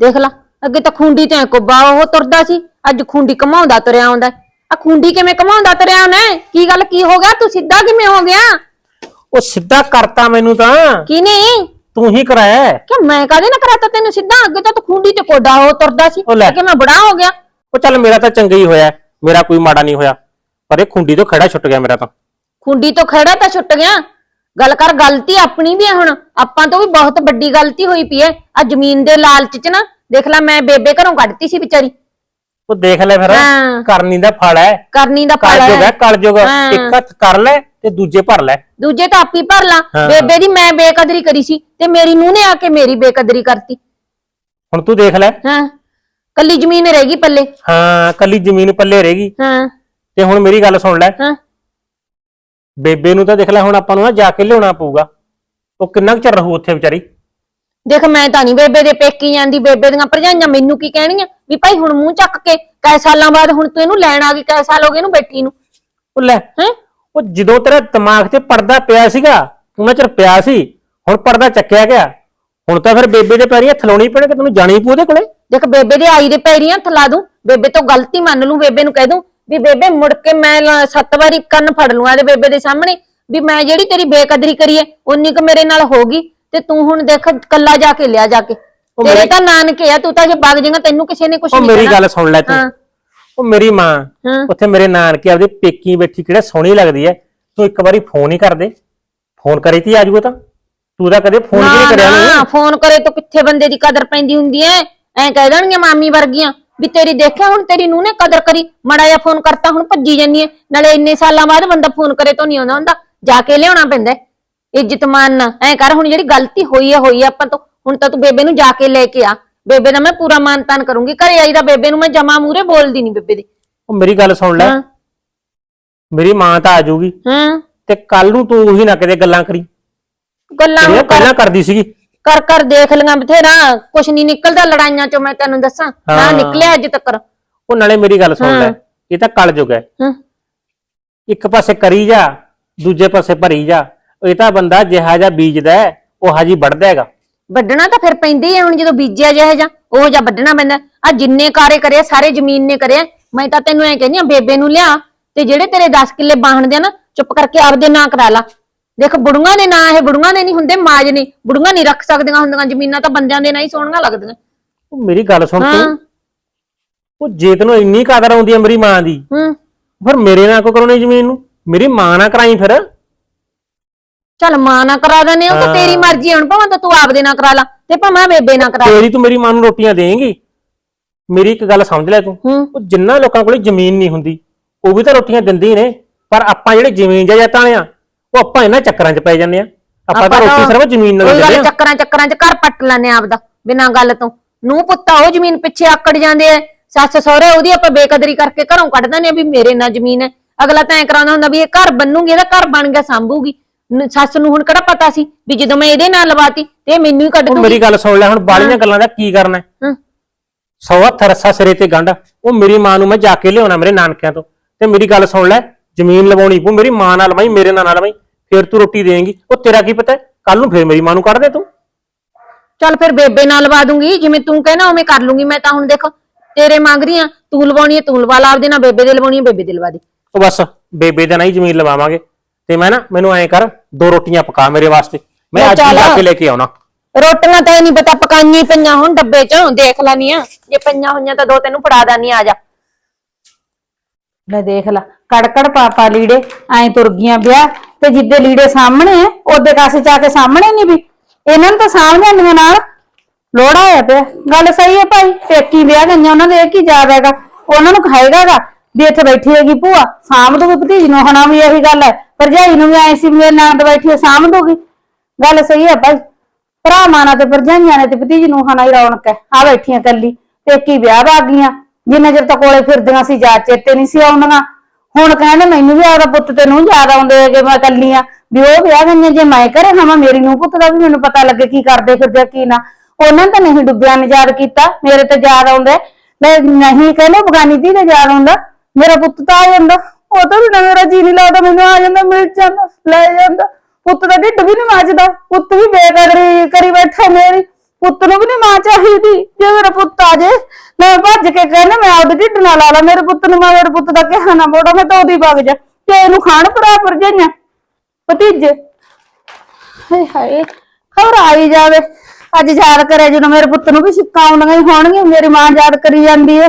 ਦੇਖ ਲਾ ਅੱਗੇ ਤਾਂ ਖੁੰਡੀ ਤੇ ਕੁੱਬਾ ਉਹ ਤੁਰਦਾ ਸੀ ਅੱਜ ਖੁੰਡੀ ਕਮਾਉਂਦਾ ਤੁਰਿਆ ਆਉਂਦਾ ਆ ਖੁੰਡੀ ਕਿਵੇਂ ਕਮਾਉਂਦਾ ਤੁਰਿਆ ਆਉਣਾ ਹੈ? ਕੀ ਗੱਲ ਕੀ ਹੋ ਗਿਆ? ਤੂੰ ਸਿੱਧਾ ਕਿਵੇਂ ਹੋ ਗਿਆ? ਉਹ ਸਿੱਧਾ ਕਰਤਾ ਮੈਨੂੰ ਤਾਂ। ਕੀ ਨਹੀਂ? ਤੂੰ ਹੀ ਕਰਾਇਆ। ਕਿ ਮੈਂ ਕਾਹਦੇ ਨਾ ਕਰਾਤਾ ਤੈਨੂੰ ਸਿੱਧਾ? ਅੱਗੇ ਤਾਂ ਤੂੰ ਖੁੰਡੀ ਤੇ ਕੋਡਾ ਉਹ ਤੁਰਦਾ ਸੀ। ਉਹ ਲੈ। ਕਿ ਮੈਂ ਬੜਾ ਹੋ ਗਿਆ। ਉਹ ਚੱਲ ਮੇਰਾ ਤਾਂ ਚੰਗਾ ਹੀ ਹੋਇਆ ਮੇਰਾ ਕੋਈ ਮਾੜਾ ਨਹੀਂ ਹੋਇਆ। ਪਰ ਇਹ ਖੁੰਡੀ ਤੋਂ ਖੜਾ ਛੁੱਟ ਗਿਆ ਮੇਰਾ ਤਾਂ। ਖੁੰਡੀ ਤੋਂ ਖੜਾ ਤਾਂ ਛੁੱਟ ਗਿਆ। ਗੱਲ ਕਰ ਗਲਤੀ ਆਪਣੀ ਵੀ ਹੈ ਹੁਣ। ਆਪਾਂ ਤੋਂ ਵੀ ਬਹੁਤ ਵੱਡੀ ਗਲਤੀ ਹੋਈ ਪਈ ਹੈ। ਆ ਜ਼ਮੀਨ ਦੇ ਲਾਲਚ ਚ ਨਾ ਦੇਖ ਲੈ ਮੈਂ ਬੇਬੇ ਘਰੋਂ ਕੱਢਤੀ ਸੀ ਵਿਚਾਰੀ। ਉਹ ਦੇਖ ਲੈ ਫਿਰ। ਹਾਂ। ਕਰਨੀ ਦਾ ਫਲ ਹੈ। ਕਰਨੀ ਦਾ ਫਲ ਕਲਯੁਗ ਹੈ। ਹੈ ਕਲਯੁਗ ਹਾਂ। ਇੱਕ ਹੱਥ ਕਰ ਲੈ ਤੇ ਦੂਜੇ ਭਰ ਲੈ। ਦੂਜੇ ਤਾਂ ਆਪੀ ਭਰ ਲਾ। ਹਾਂ। ਬੇਬੇ ਦੀ ਮੈਂ ਬੇਕਦਰੀ ਕਰੀ ਸੀ ਤੇ ਮੇਰੀ ਨੂੰਹ ਨੇ ਆ ਕੇ ਮੇਰੀ ਬੇਕਦਰੀ ਕਰਤੀ। ਹੁਣ ਤੂੰ ਦੇਖ ਲੈ। ਹਾਂ। ਕੱਲੀ ਜ਼ਮੀਨ ਰਹੇਗੀ ਪੱਲੇ। ਹਾਂ ਕੱਲੀ ਜ਼ਮੀਨ ਪੱਲੇ ਰਹੇਗੀ ਹਾਂ। ਤੇ ਹੁਣ ਮੇਰੀ ਗੱਲ ਸੁਣ ਲੈ। ਹਾਂ। ਬੇਬੇ ਨੂੰ ਤਾਂ ਦੇਖ ਲੈ ਹੁਣ ਆਪਾਂ ਨੂੰ ਨਾ ਜਾ ਕੇ ਲਿਆਉਣਾ ਪਊਗਾ। ਉਹ ਕਿੰਨਾ ਕੁ ਚਿਰ ਰਹੂ ਉੱਥੇ ਵਿਚਾਰੀ? ਦੇਖ ਮੈਂ ਤਾਂ ਨਹੀਂ ਬੇਬੇ ਦੇ ਪੇਕੀ ਜਾਂਦੀ ਬੇਬੇ ਦੀਆਂ ਭਰਜਾਈਆਂ ਮੈਨੂੰ ਕੀ ਕਹਿਣੀਆਂ? ਵੀ ਭਾਈ ਹੁਣ ਮੂੰਹ ਚੱਕ ਕੇ ਕੈ ਸਾਲਾਂ ਬਾਅਦ ਹੁਣ ਤੂੰ ਇਹਨੂੰ ਲੈਣ ਆ ਗਈ ਕੈ ਸਾਲ ਹੋ ਗਏ ਇਹਨੂੰ ਬੈਠੀ ਨੂੰ। ਉਹ ਲੈ ਹੈ? ਉਹ ਜਦੋਂ ਤੇਰਾ ਦਿਮਾਗ 'ਤੇ ਪਰਦਾ ਪਿਆ ਸੀਗਾ ਉਹਨਾਂ ਚਿਰ ਪਿਆ ਸੀ ਹੁਣ ਪਰਦਾ ਚੱਕਿਆ ਗਿਆ। ਹੁਣ ਤਾਂ ਫਿਰ ਬੇਬੇ ਦੇ ਪੈਰੀਂ ਹੱਥ ਲਾਉਣੀ ਪੈਣੇ ਕਿ ਤੈਨੂੰ ਜਾਣੀ ਪਊ ਉਹਦੇ ਕੋਲੇ? ਦੇਖ ਬੇਬੇ ਦੇ ਆਈ ਦੇ ਪੈਰੀਆਂ ਹੱਥ ਲਾ ਦੂੰ ਬੇਬੇ ਤੋਂ ਗਲਤੀ ਮੰਨ ਲੂੰ ਬੇਬੇ ਨੂੰ ਕਹਿ ਦੂੰ ਵੀ ਬੇਬੇ ਮੁੜ ਕੇ ਮੈਂ ਲ- ਸੱਤ ਵਾਰੀ ਕੰਨ ਫੜ ਲੂੰ ਆਦੇ ਬੇਬੇ ਦੇ ਸਾਹਮਣੇ ਵੀ ਮੈਂ ਜਿਹੜੀ ਤੇਰੀ ਬੇਕਦਰੀ ਕਰੀ ਐ ਉਨੀ ਕੁ ਮੇਰੇ ਨਾਲ ਹੋਗੀ ਤੇ ਤੂੰ ਹੁਣ ਦੇਖ ਕੱਲਾ ਜਾ ਕੇ ਲਿਆ ਜਾ ਕੇ। ਉਹ ਤੇਰੇ ਮੇਰੀ- ਤਾਂ ਨਾਨਕੇ ਆ ਤੂੰ ਤਾਂ ਜੇ ਵਗ ਜਾਏਗਾ ਤੈਨੂੰ ਕਿਸੇ ਨੇ ਕੁਝ ਉਹ ਨਹੀਂ ਮੇਰੀ ਕਹਿਣਾ। ਗੱਲ ਸੁਣ ਲੈ ਤੂੰ। ਹਾਂ। ਉਹ ਮੇਰੀ ਮਾਂ ਹਾਂ। ਉੱਥੇ ਮੇਰੇ ਨਾਨਕੇ ਆਪਦੇ ਪੇਕੀ ਬੈਠੀ ਕਿਹੜਾ ਸੋਹਣੀ ਲੱਗਦੀ ਐ। ਤੂੰ ਇੱਕ ਵਾਰੀ ਫੋਨ ਹੀ ਕਰ ਦੇ। ਫੋਨ ਕਰੀ ਤੀ ਆ ਜਾਊਗਾ ਤਾਂ। ਤੂੰ ਤਾਂ ਕਦੇ ਫੋਨ ਵੀ ਨਹੀਂ ਨਾ ਕਰਿਆ ਨਾ ਨਹੀਂ ਫੋਨ ਕਰੇ ਤਾਂ ਕਿੱਥੇ ਬੰਦੇ ਦੀ ਕਦਰ ਪੈਂਦੀ ਹੁੰਦੀ ਐ? ਐਂ ਕਹਿ ਦੇਣਗੀਆਂ ਮਾਮੀ ਵਰਗੀਆਂ। ਵੀ ਤੇਰੀ ਦੇਖਿਆ ਹੁਣ ਤੇਰੀ ਨੂੰ ਨੇ ਕਦਰ ਕਰੀ। ਮੜਾ ਜਿਹਾ ਫੋਨ ਕਰਤਾ ਹੁਣ ਭੱਜੀ ਜਾਨੀ ਐ ਨਾਲੇ ਇੰਨੇ ਸਾਲਾਂ ਬਾਅਦ ਬੰਦਾ ਫੋਨ ਕਰੇ ਤਾਂ ਨਹੀਂ ਆਉਂਦਾ ਹੁੰਦਾ। ਜਾ ਕੇ ਲਿਆਉਣਾ ਪੈਂਦਾ। ਇੱਜ਼ਤ ਮਾਨਣਾ ਐਂ ਕਰ ਹੁਣ ਜਿਹੜੀ ਗਲਤੀ ਹੋਈ ਐ ਹੋਈ ਐ ਆਪਾਂ ਤੋਂ। ਹੁਣ ਤਾਂ ਤੂੰ ਬੇਬੇ ਨੂੰ ਜਾ ਕੇ ਲੈ ਕੇ ਆ। ਬੇਬੇ ਦਾ ਮੈਂ ਪੂਰਾ ਮਾਨਤਾਨ ਕਰੂੰਗੀ। ਘਰੇ ਆਈ ਦਾ ਬੇਬੇ ਨੂੰ ਮੈਂ ਜਮਾ ਮੂਰੇ ਬੋਲਦੀ ਨਹੀਂ ਬੇਬੇ ਦੀ। ਉਹ ਮੇਰੀ ਗੱਲ ਸੁਣ ਲੈ। ਹਾਂ। ਮੇਰੀ ਮਾਂ ਤਾਂ ਆ ਜਾਊਗੀ। ਹਾਂ। ਤੇ ਕੱਲ ਨੂੰ ਤੂੰ ਉਹੀ ਨਾ ਕਿਤੇ ਗੱਲਾਂ ਕਰੀ। ਗੱਲਾਂ ਜਿਹੜੀਆਂ ਹੁਣ ਕਰ ਪਹਿਲਾਂ ਕਰਦੀ ਸੀਗੀ। ਕਰ ਕਰ ਦੇਖ ਲੀਆਂ ਬਥੇਰਾ ਕੁਛ ਨਹੀਂ ਨਿਕਲਦਾ ਲੜਾਈਆਂ ਚੋਂ ਮੈਂ ਤੈਨੂੰ ਦੱਸਾਂ ਨਾ ਹਾਂ। ਨਿਕਲਿਆ ਅੱਜ ਤੱਕ ਉਹ ਨਾਲੇ ਮੇਰੀ ਗੱਲ ਸੁਣ ਲੈ ਹਾਂ। ਇਹ ਤਾਂ ਕਲਯੁਗ ਹੈ। ਹਾਂ। ਇੱਕ ਪਾਸੇ ਕਰੀ ਜਾ ਦੂਜੇ ਪਾਸੇ ਭਰੀ ਜਾ ਇਹ ਤਾਂ ਬੰਦਾ ਜਿਹਾ ਜਿਹਾ ਬੀਜਦਾ ਹੈ, ਉਹ ਹਾਜੀ ਵੱਢਦਾ ਹੈਗਾ। ਵੱਢਣਾ ਤਾਂ ਫਿਰ ਪੈਂਦਾ ਹੀ ਹੁਣ ਜਦੋਂ ਬੀਜਿਆ ਜਿਹਾ ਜਾਂ ਉਹ ਜਾਂ ਵੱਢਣਾ ਪੈਂਦਾ ਆ ਜਿੰਨੇ ਕਾਰੇ ਕਰਿਆ ਸਾਰੇ ਜ਼ਮੀਨ ਨੇ ਕਰਿਆ ਮੈਂ ਤਾਂ ਤੈਨੂੰ ਐ ਕਹਿੰਦੀ ਆ ਬੇਬੇ ਨੂੰ ਲਿਆ ਤੇ ਜਿਹੜੇ ਤੇਰੇ 10 ਕਿੱਲੇ ਬਾਹਣ ਦੇ ਆ ਨਾ ਚੁੱਪ ਕਰਕੇ ਆਪਦੇ ਨਾਂ ਕਰਾ ਲਾ। ਦੇਖ ਬੁੜੂਆਂ ਦੇ ਨਾਂ ਇਹ ਬੁੜੂਆਂ ਦੇ ਨਹੀਂ ਹੁੰਦੇ ਮਾਜ ਨੇ। ਬੁੜੂਆਂ ਨਹੀਂ ਰੱਖ ਸਕਦੀਆਂ ਹੁੰਦੀਆਂ ਜ਼ਮੀਨਾਂ ਤਾਂ ਬੰਦਿਆਂ ਦੇ ਨਾਂ ਹੀ ਸੋਹਣੀਆਂ ਲੱਗਦੀਆਂ। ਉਹ ਮੇਰੀ ਗੱਲ ਸੁਣ ਹਾਂ। ਤੂੰ ਉਹ ਜੇ ਤੈਨੂੰ ਇੰਨੀ ਕਦਰ ਆਉਂਦੀ ਹੈ ਮੇਰੀ ਮਾਂ ਦੀ ਹੂੰ। ਫਿਰ ਮੇਰੇ ਨਾਲ ਕੋ ਕਰਾਉਣੀ ਜ਼ਮੀਨ ਨੂੰ? ਮੇਰੀ ਮਾਂ ਨਾਲ ਕਰਾਈ ਫਿਰ। ਚੱਲ ਮਾਂ ਨਾ ਕਰਾ ਦਨੇ ਉਹ ਤਾਂ ਹਾਂ। ਤੇਰੀ ਮਰਜ਼ੀ ਹੁਣ ਭਾਵੇਂ ਤਾਂ ਤੂੰ ਆਪਦੇ ਨਾਂ ਕਰਾ ਲਾ ਤੇ ਭਾਵੇਂ ਬੇਬੇ ਨਾਲ ਕਰਾ ਲਾ। ਤੇਰੀ ਤੂੰ ਮੇਰੀ ਮਾਂ ਨੂੰ ਰੋਟੀਆਂ ਦੇਂਗੀ। ਮੇਰੀ ਇੱਕ ਗੱਲ ਸਮਝ ਲੈ ਤੂੰ। ਹੂੰ। ਉਹ ਜਿੰਨਾ ਲੋਕਾਂ ਕੋਲੇ ਜ਼ਮੀਨ ਨਹੀਂ ਹੁੰਦੀ ਉਹ ਵੀ ਤਾਂ ਰੋਟੀਆਂ ਦਿੰਦੇ ਹੀ ਨੇ। ਪਰ ਆਪਾਂ ਜਿਹੜੇ ਜ਼ਮੀਨ ਜਾਇਦਾਦਾਂ ਆ ਉਹ ਆਪਾਂ ਇਹਨਾਂ ਚੱਕਰਾਂ 'ਚ ਪੈ ਜਾਂਦੇ ਆ। ਆਪਾਂ ਤਾਂ ਰੋਟੀ ਸਿਰਫ ਜ਼ਮੀਨ ਨਾਲ ਗੱਲ ਆ। ਚੱਕਰਾਂ ਚੱਕਰਾਂ 'ਚ ਘਰ ਪੱਟ ਲੈਨੇ ਆਪਦਾ ਬਿਨਾਂ ਗੱਲ ਤੋਂ। ਨੂੰ ਪੁੱਤਾ ਉਹ ਜ਼ਮੀਨ ਪਿੱਛੇ ਆਕੜ ਜਾਂਦੇ ਐ ਸੱਸ ਸਹੁਰੇ ਉਹਦੀ ਆਪਾਂ ਬੇਕਦਰੀ ਕਰਕੇ ਘਰੋਂ ਕੱਢ ਦਿੰਦੇ ਆ ਵੀ ਮੇਰੇ ਨਾਲ ਜ਼ਮੀਨ ਐ ਅਗਲਾ ਤਾਂ ਐ ਕਰਾਉਂਦਾ ਹੁੰਦਾ ਵੀ ਇਹ ਘਰ ਬੰਨੂਗੀ ਇਹਦਾ ਘਰ ਬਣ ਗਿਆ ਸੰਭੂਗੀ। ਸੱਸ ਨੂੰ ਹੁਣ ਕਿਹੜਾ ਪਤਾ ਸੀ ਵੀ ਜਦੋਂ ਮੈਂ ਇਹਦੇ ਨਾਲ ਲਵਾਤੀ ਤੇ ਇਹ ਮੈਨੂੰ ਹੀ ਕੱਢ ਉਹ ਦੂਗੀ। ਮੇਰੀ ਗੱਲ ਸੁਣ ਲੈ ਹੁਣ ਬਾਲੀਆਂ ਗੱਲਾਂ ਦਾ ਕੀ ਕਰਨਾ ਹੈ? ਹਾਂ। ਸੌ ਹੱਥ ਰੱਸਾ ਸਿਰੇ ਤੇ ਗੰਢ ਉਹ ਮੇਰੀ ਮਾਂ ਨੂੰ ਮੈਂ ਜਾ ਕੇ ਲਿਆਉਣਾ ਮੇਰੇ ਨਾਨਕਿਆਂ ਤੋਂ। ਤੇ ਮੇਰੀ ਗੱਲ ਸੁਣ ਲੈ ਜ਼ਮੀਨ ਲਵਾਉਣੀ ਪਊ ਮੇਰੀ ਮਾਂ ਨਾਲ ਲਵਾਈ ਮੇਰੇ ਨਾਲ ਨਾ ਲਵਾਈ ਫਿਰ ਤੂੰ ਰੋਟੀ ਦੇਂਗੀ ਉਹ ਤੇਰਾ ਕੀ ਪਤਾ ਕੱਲ ਨੂੰ ਫਿਰ ਮੇਰੀ ਮਾਂ ਨੂੰ ਕੱਢ ਦੇ ਤੂੰ ਚੱਲ ਫਿਰ ਬੇਬੇ ਨਾਲ ਲਵਾ ਦੂੰਗੀ ਜਿਵੇਂ ਤੂੰ ਕਹਿਣਾ ਉਵੇਂ ਕਰ ਲੂੰਗੀ ਮੈਂ ਤਾਂ ਹੁਣ ਦੇਖ ਤੇਰੇ ਮੰਗ ਰਹੀ ਆ ਤੂੰ ਲਵਾਉਣੀ ਐ ਤੂੰ ਲਵਾ ਲਾ ਆਪਦੇ ਨਾਲ ਬੇਬੇ ਦੇ ਲਵਾਉਣੀ ਐ ਬੇਬੇ ਦੇ ਲਵਾ ਦੇ ਉਹ ਬਸ ਬੇਬੇ ਦਾ ਨਹੀਂ ਜ਼ਮੀਨ ਲਵਾਵਾਂਗੇ ਤੇ ਮੈਂ ਨਾ ਮੈਨੂੰ ਐਂ ਕਰ ਦੋ ਰੋਟੀਆਂ ਪਕਾ ਮੇਰੇ ਵਾਸਤੇ ਮੈਂ ਲੈ ਅੱਜ ਹੀ ਚੱਲ। ਜਾ ਕੇ ਲੈ ਕੇ ਆਉਣਾ ਰੋਟੀਆਂ ਤਾਂ ਇਹ ਨਹੀਂ ਪਤਾ ਪਕਾਈਆਂ ਹੀ ਪਈਆਂ ਹੁਣ ਡੱਬੇ 'ਚ ਦੇਖ ਲੈਣੀ ਆ ਜੇ ਪਈਆਂ ਹੋਈਆਂ ਤਾਂ ਦੋ ਤੈਨੂੰ ਫੜਾ ਦਾਨੀ ਆ ਜਾ ਲੈ ਦੇਖ ਲਾ ਕੜਕੜ ਪਾਪਾ ਲੀੜੇ ਐਂ ਤੁਰ ਗਈਆਂ ਵਿਆਹ ਤੇ ਜਿੱਦੇ ਲੀੜੇ ਸਾਹਮਣੇ ਐ ਉਹਦੇ ਕਾਸੇ ਜਾ ਕੇ ਸਾਹਮਣੇ ਨਹੀਂ ਵੀ? ਇਹਨਾਂ ਨੂੰ ਤਾਂ ਸਾਹਮਣੇ ਆਂਦੀਆਂ ਨਾਲ। ਲੋੜਾ ਹੋਇਆ ਪਿਆ। ਗੱਲ ਸਹੀ ਹੈ ਭਾਈ ਪੇਕੀ ਵਿਆਹ ਗਈਆਂ ਉਹਨਾਂ ਦੇ ਇਹ ਕੀ ਯਾਦ ਹੈਗਾ? ਉਹਨਾਂ ਨੂੰ ਖਾਏਗਾਗਾ ਵੀ ਇੱਥੇ ਬੈਠੀ ਹੈਗੀ ਭੂਆ ਸਾਂਭ ਦੂਗੀ ਭਤੀਜ ਨੂੰ ਹਣਾ ਵੀ ਇਹੀ ਗੱਲ ਹੈ ਭਰਜਾਈ ਨੂੰ ਵੀ ਐ ਸੀ ਮੇਰੇ ਨਾਲ ਤਾਂ ਬੈਠੀ ਹੈ, ਸਾਂਭ ਦੂਗੀ ਗੱਲ ਸਹੀ ਹੈ ਭਾਈ। ਭਰਾਵਾਂ ਨਾਲ ਤੇ ਭਰਜਾਈਆਂ ਨੇ ਤੇ ਭਤੀਜ ਨੂੰ ਹਣਾ ਹੀ ਰੌਣਕ ਹੈ ਆ ਬੈਠੀਆਂ ਕੱਲੀ ਪੇਕੀ ਵਿਆਹ ਆ ਗਈਆਂ। ਜਿੰਨਾ ਚਿਰ ਤਾਂ ਕੋਲੇ ਫਿਰਦੀਆਂ ਸੀ ਜਾ ਚੇਤੇ ਨਹੀਂ ਸੀ ਆਉਂਦੀਆਂ। ਹੁਣ ਕਹਿੰਦੇ ਮੈਨੂੰ ਵੀ ਆਪਦਾ ਪੁੱਤ ਤੇ ਨੂੰ ਯਾਦ ਆਉਂਦੇ ਹੈਗੇ, ਮੈਂ ਕੱਲੀ ਆ। ਵੀ ਉਹ ਵਿਆਹ ਗਈਆਂ ਜੇ ਮੈਂ ਘਰੇ ਹਾਂ ਮੇਰੀ ਨੂੰ ਪੁੱਤ ਦਾ ਵੀ ਮੈਨੂੰ ਪਤਾ ਲੱਗੇ ਕੀ ਕਰਦੇ ਫਿਰਦੇ ਕੀ ਨਾ। ਉਹਨਾਂ ਨੇ ਤਾਂ ਨਹੀਂ ਡੁੱਬਿਆ ਨੇ ਯਾਦ ਕੀਤਾ, ਮੇਰੇ ਤੇ ਯਾਦ ਆਉਂਦਾ। ਮੈਂ ਨਹੀਂ ਕਹਿੰਦੇ ਬਗਾਨੀ ਦੀ ਤੇ ਯਾਦ ਆਉਂਦਾ, ਮੇਰਾ ਪੁੱਤ ਤਾਂ ਆ ਜਾਂਦਾ। ਉਹ ਤਾਂ ਵੀ ਨਾ ਮੇਰਾ ਜੀ ਨਹੀਂ ਲੱਗਦਾ, ਮੈਨੂੰ ਆ ਜਾਂਦਾ, ਮਿਲ ਜਾਂਦਾ, ਲੈ ਜਾਂਦਾ। ਪੁੱਤ ਦਾ ਢਿੱਡ ਵੀ ਨਹੀਂ ਮੱਚਦਾ ਪੁੱਤ ਵੀ ਬੇਕਦਰੀ ਕਰੀ ਬੈਠਾ ਮੇਰੀ। ਪੁੱਤ ਨੂੰ ਵੀ ਨਹੀਂ ਮਾਂ ਚਾਹੀਦੀ। ਜੇ ਮੇਰਾ ਪੁੱਤ ਆ ਜੇ, ਮੈਂ ਭੱਜ ਕੇ ਕਹਿੰਦਾ ਮੈਂ ਆਪਦੇ ਢਿੱਡ ਨਾਲ ਲਾ ਲਾ, ਮੇਰੇ ਪੁੱਤ ਨੂੰ ਮੈਂ ਮੇਰੇ ਪੁੱਤ ਦਾ ਕਿਹਾ ਨਾ ਮੋੜਾ, ਮੈਂ ਤਾਂ ਉਹਦੀ ਵਗ ਜਾ। ਤੇ ਇਹਨੂੰ ਖਾਣ ਭਰਾ ਭਰਜਾਈਆਂ ਭਤੀਜੇ। ਹਾਏ ਹਾਏ, ਖਬਰ ਆਈ ਜਾਵੇ। ਅੱਜ ਯਾਦ ਕਰਿਆ ਜਦੋਂ ਮੇਰੇ ਪੁੱਤ ਨੂੰ ਵੀ ਸਿੱਕਾ ਆਉਂਦੀਆਂ ਹੀ ਹੋਣਗੀਆਂ, ਮੇਰੀ ਮਾਂ ਯਾਦ ਕਰੀ ਜਾਂਦੀ ਏ।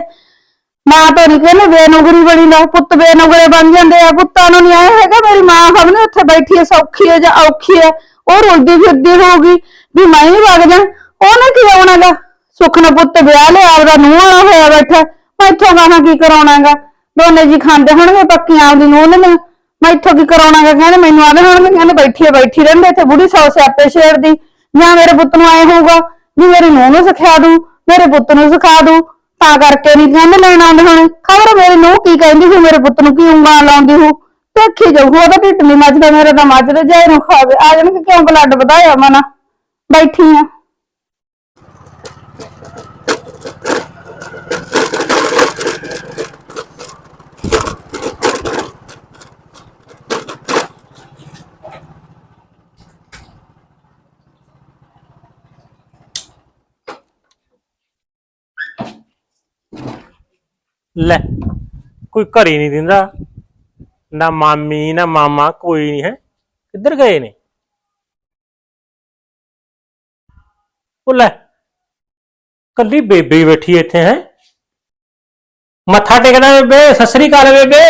ਮਾਂ ਤਾਂ ਨਹੀਂ ਕਹਿੰਦੇ, ਬੇਨੁਗਰੀ ਬਣੀ ਨਾ ਪੁੱਤ ਬੇਨੁਗਰੇ ਬਣ ਜਾਂਦੇ ਆ। ਪੁੱਤਾਂ ਨੂੰ ਨਹੀਂ ਆਇਆ ਹੈਗਾ, ਮੇਰੀ ਮਾਂ ਹਮਨੇ ਉੱਥੇ ਬੈਠੀ ਹੈ ਸੌਖੀ ਹੈ ਜਾਂ ਔਖੀ ਹੈ ਉਹ ਰੁਲਦੀ ਫਿਰਦੀ ਹੋਊਗੀ ਵੀ ਮੈਂ ਹੀ ਵਗ ਜਾ। ਉਹਨੇ ਕੀ ਆਉਣਾਗਾ ਸੁੱਖ ਨਾਲ ਪੁੱਤ ਵਿਆਹ ਲਿਆ, ਆਪਦਾ ਨੂੰਹ ਵਾਲਾ ਹੋਇਆ ਬੈਠਾ ਮੈਂ ਇੱਥੋਂ ਗਾਹਾਂ ਕੀ ਕਰਾਉਣਾਗਾ ਦੋਨੇ ਜੀ ਖਾਂਦੇ ਹੋਣਗੇ, ਪੱਕੀਆਂ ਆਪਦੀ ਨੂੰਹ ਨੇ ਮੈਂ। ਇੱਥੋਂ ਕੀ ਕਰਾਉਣਾਗਾ ਕਹਿੰਦੇ ਮੈਨੂੰ ਆਦੇ ਹੋਣਗੇ। ਕਹਿੰਦੇ ਬੈਠੀ ਹੈ ਬੈਠੀ ਰਹਿੰਦੇ, ਇੱਥੇ ਬੁੜੀ ਸੌ ਸਿਆਪੇ ਛੇੜਦੀ। ਜਾਂ ਮੇਰੇ ਪੁੱਤ ਨੂੰ ਆਏ ਹੋਊਗਾ ਵੀ ਮੇਰੀ ਨੂੰਹ ਨੂੰ ਸਿਖਾ ਦੂ, ਮੇਰੇ ਪੁੱਤ ਨੂੰ ਸਿਖਾ ਦੂ। ਤਾਂ ਕਰਕੇ ਨਹੀਂ ਕਹਿੰਦੇ ਲੈਣ ਆਉਂਦੇ ਹੋਣੇ। ਖਬਰ ਮੇਰੀ ਨੂੰਹ ਕੀ ਕਹਿੰਦੀ ਸੀ? ਮੇਰੇ ਪੁੱਤ ਨੂੰ ਕੀ ਉਂਗਲਾਂ ਲਾਉਂਦੀ ਹੋ ਦੇਖੀ ਜਾਊ, ਉਹਦਾ ਢਿੱਡ ਨਹੀਂ ਮੱਚਦਾ ਮੇਰਾ ਤਾਂ ਮੱਚਦਾ ਜਾਏ ਨੂੰ ਖਾਵੇ ਆ ਜਾਣਗੇ, ਕਿਉਂ ਬਲੱਡ ਵਧਾਇਆ ਮਨਾ? ਬੈਠੀ ਆ। ਲੈ ਕੋਈ ਘਰ ਨਹੀਂ ਦਿੰਦਾ। ਨਾ ਮਾਮੀ ਨਾ ਮਾਮਾ ਕੋਈ ਨਹੀਂ ਹੈ? ਕਿੱਧਰ ਗਏ ਨੇ? ਉਹ ਲੈ ਕੱਲੀ ਬੇਬੇ ਬੈਠੀ ਇੱਥੇ ਹੈ? ਮੱਥਾ ਟੇਕਦਾ ਬੇਬੇ ਸਤਿ ਸ੍ਰੀ ਅਕਾਲ ਬੇਬੇ।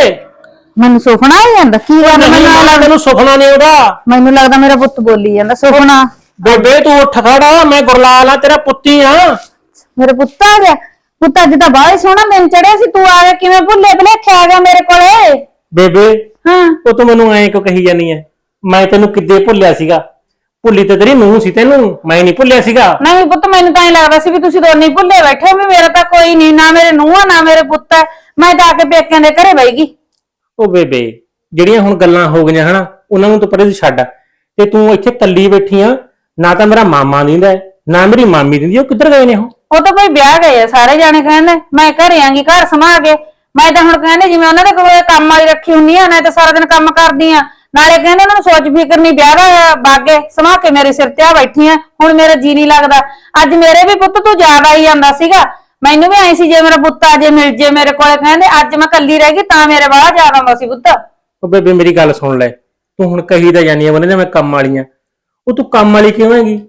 ਮੈਨੂੰ ਸੁਪਨਾ ਆ ਜਾਂਦਾ ਕੀ ਗੱਲ ਮੈਨੂੰ ਮਾਂ ਤੈਨੂੰ ਸੁਪਨਾ ਨਹੀਂ ਉਹਦਾ ਮੈਨੂੰ ਲੱਗਦਾ ਮੇਰਾ ਪੁੱਤ ਬੋਲੀ ਜਾਂਦਾ ਸੁਪਨਾ ਬੇਬੇ ਤੂੰ ਉੱਠ ਖੜਾ ਮੈਂ ਗੁਰਲਾਲ ਆ ਤੇਰਾ ਪੁੱਤੀ ਆ ਮੇਰੇ ਪੁੱਤ ਆ ਗਿਆ। ਪੁੱਤ ਅੱਜ ਤਾਂ ਬਾਹਰ ਸੋਹਣਾ ਦਿਨ ਚੜਿਆ ਸੀ ਤੂੰ ਆ ਗਿਆ ਕਿਵੇਂ ਭੁੱਲੇ ਭੁਲੇਖੇ ਆ ਗਿਆ ਮੇਰੇ ਕੋਲੇ? ਬੇਬੇ ਹਾਂ। ਉਹ ਤੂੰ ਮੈਨੂੰ ਐਂ ਕਿਉਂ ਕਹੀ ਜਾਨੀ ਐ? ਮੈਂ ਤੈਨੂੰ ਕਿੱਦੇ ਭੁੱਲਿਆ ਸੀਗਾ? ਭੁੱਲੀ ਤੇ ਤੇਰੀ ਨੂੰਹ ਸੀ ਤੈਨੂੰ ਮੈਂ ਨਹੀਂ ਭੁੱਲਿਆ ਸੀਗਾ। ਨਹੀਂ ਪੁੱਤ ਮੈਨੂੰ ਤਾਂ ਇਹ ਲੱਗਦਾ ਸੀ ਵੀ ਤੁਸੀਂ ਦੋਨੇ ਹੀ ਭੁੱਲੇ ਬੈਠੇ ਹੋ ਵੀ ਮੇਰਾ ਤਾਂ ਕੋਈ ਨਹੀਂ ਨਾ ਮੇਰੇ ਨੂੰਹ ਆ ਨਾ ਮੇਰੇ ਪੁੱਤ ਹੈ ਮੈਂ ਤਾਂ ਆ ਕੇ ਪੇਕਿਆਂ ਦੇ ਘਰੇ ਬੈਗੀ ਉਹ ਬੇਬੇ ਜਿਹੜੀਆਂ ਹੁਣ ਗੱਲਾਂ ਹੋ ਗਈਆਂ ਹਨਾ ਉਹਨਾਂ ਨੂੰ ਤਾਂ ਪਰੇ ਤੂੰ ਛੱਡ। ਤੇ ਤੂੰ ਇੱਥੇ ਕੱਲੀ ਬੈਠੀ ਆ ਨਾ ਤਾਂ ਮੇਰਾ ਮਾਮਾ ਦਿੰਦਾ ਹੈ, ਨਾ ਮੇਰੀ ਮਾਮੀ ਦਿੰਦੀ ਉਹ ਕਿੱਧਰ ਗਏ ਨੇ ਉਹ? ਉਹ ਤਾਂ ਭਾਈ ਵਿਆਹ ਗਏ ਆ, ਸਾਰੇ ਜਾਣੇ ਕਹਿੰਦੇ, ਮੈਂ ਘਰੇ ਆਂਗੀ, ਘਰ ਸਮਾ ਕੇ। ਮੈਂ ਤਾਂ ਹੁਣ ਕਹਿੰਦੇ, ਜਿਵੇਂ ਉਹਨਾਂ ਦੇ ਕੋਲ ਕੰਮ ਵਾਲੀ ਰੱਖੀ ਹੁੰਨੀ ਆ ਨਾ ਤਾਂ ਸਾਰਾ ਦਿਨ ਕੰਮ ਕਰਦੀ ਆ। ਨਾਲੇ ਕਹਿੰਦੇ ਉਹਨਾਂ ਨੂੰ ਸੋਚ ਫਿਕਰ ਨਹੀਂ ਵਿਆਹ ਦਾ ਬਾਗੇ ਸਮਾ ਕੇ ਮੇਰੇ ਸਿਰ ਤੇ ਆ ਬੈਠੀ ਆ, ਹੁਣ ਮੇਰਾ ਜੀ ਨਹੀਂ ਲੱਗਦਾ। ਅੱਜ ਮੇਰੇ ਵੀ ਪੁੱਤ ਤੂੰ ਯਾਦ ਆਈ ਜਾਂਦਾ ਸੀਗਾ। ਮੈਨੂੰ ਵੀ ਐ ਸੀ ਜੇ ਮੇਰਾ ਪੁੱਤ ਆ ਜੇ, ਮਿਲ ਜੇ ਮੇਰੇ ਕੋਲੇ, ਕਹਿੰਦੇ ਅੱਜ ਮੈਂ ਕੱਲੀ ਰਹਿ ਗਈ, ਤਾਂ ਮੇਰੇ ਬਾਹਰ ਯਾਦ ਆਉਂਦਾ ਸੀ ਪੁੱਤ। ਉਹ ਬੇਬੇ ਮੇਰੀ ਗੱਲ ਸੁਣ ਲੈ, ਤੂੰ ਹੁਣ ਕਹੀ ਤਾਂ ਜਾਨੀ ਆ ਬੰਦੇ ਮੈਂ ਕੰਮ ਵਾਲੀ ਆ। ਉਹ ਤੂੰ ਕੰਮ ਵਾਲੀ ਕਿਉਂ ਹੈਗੀ?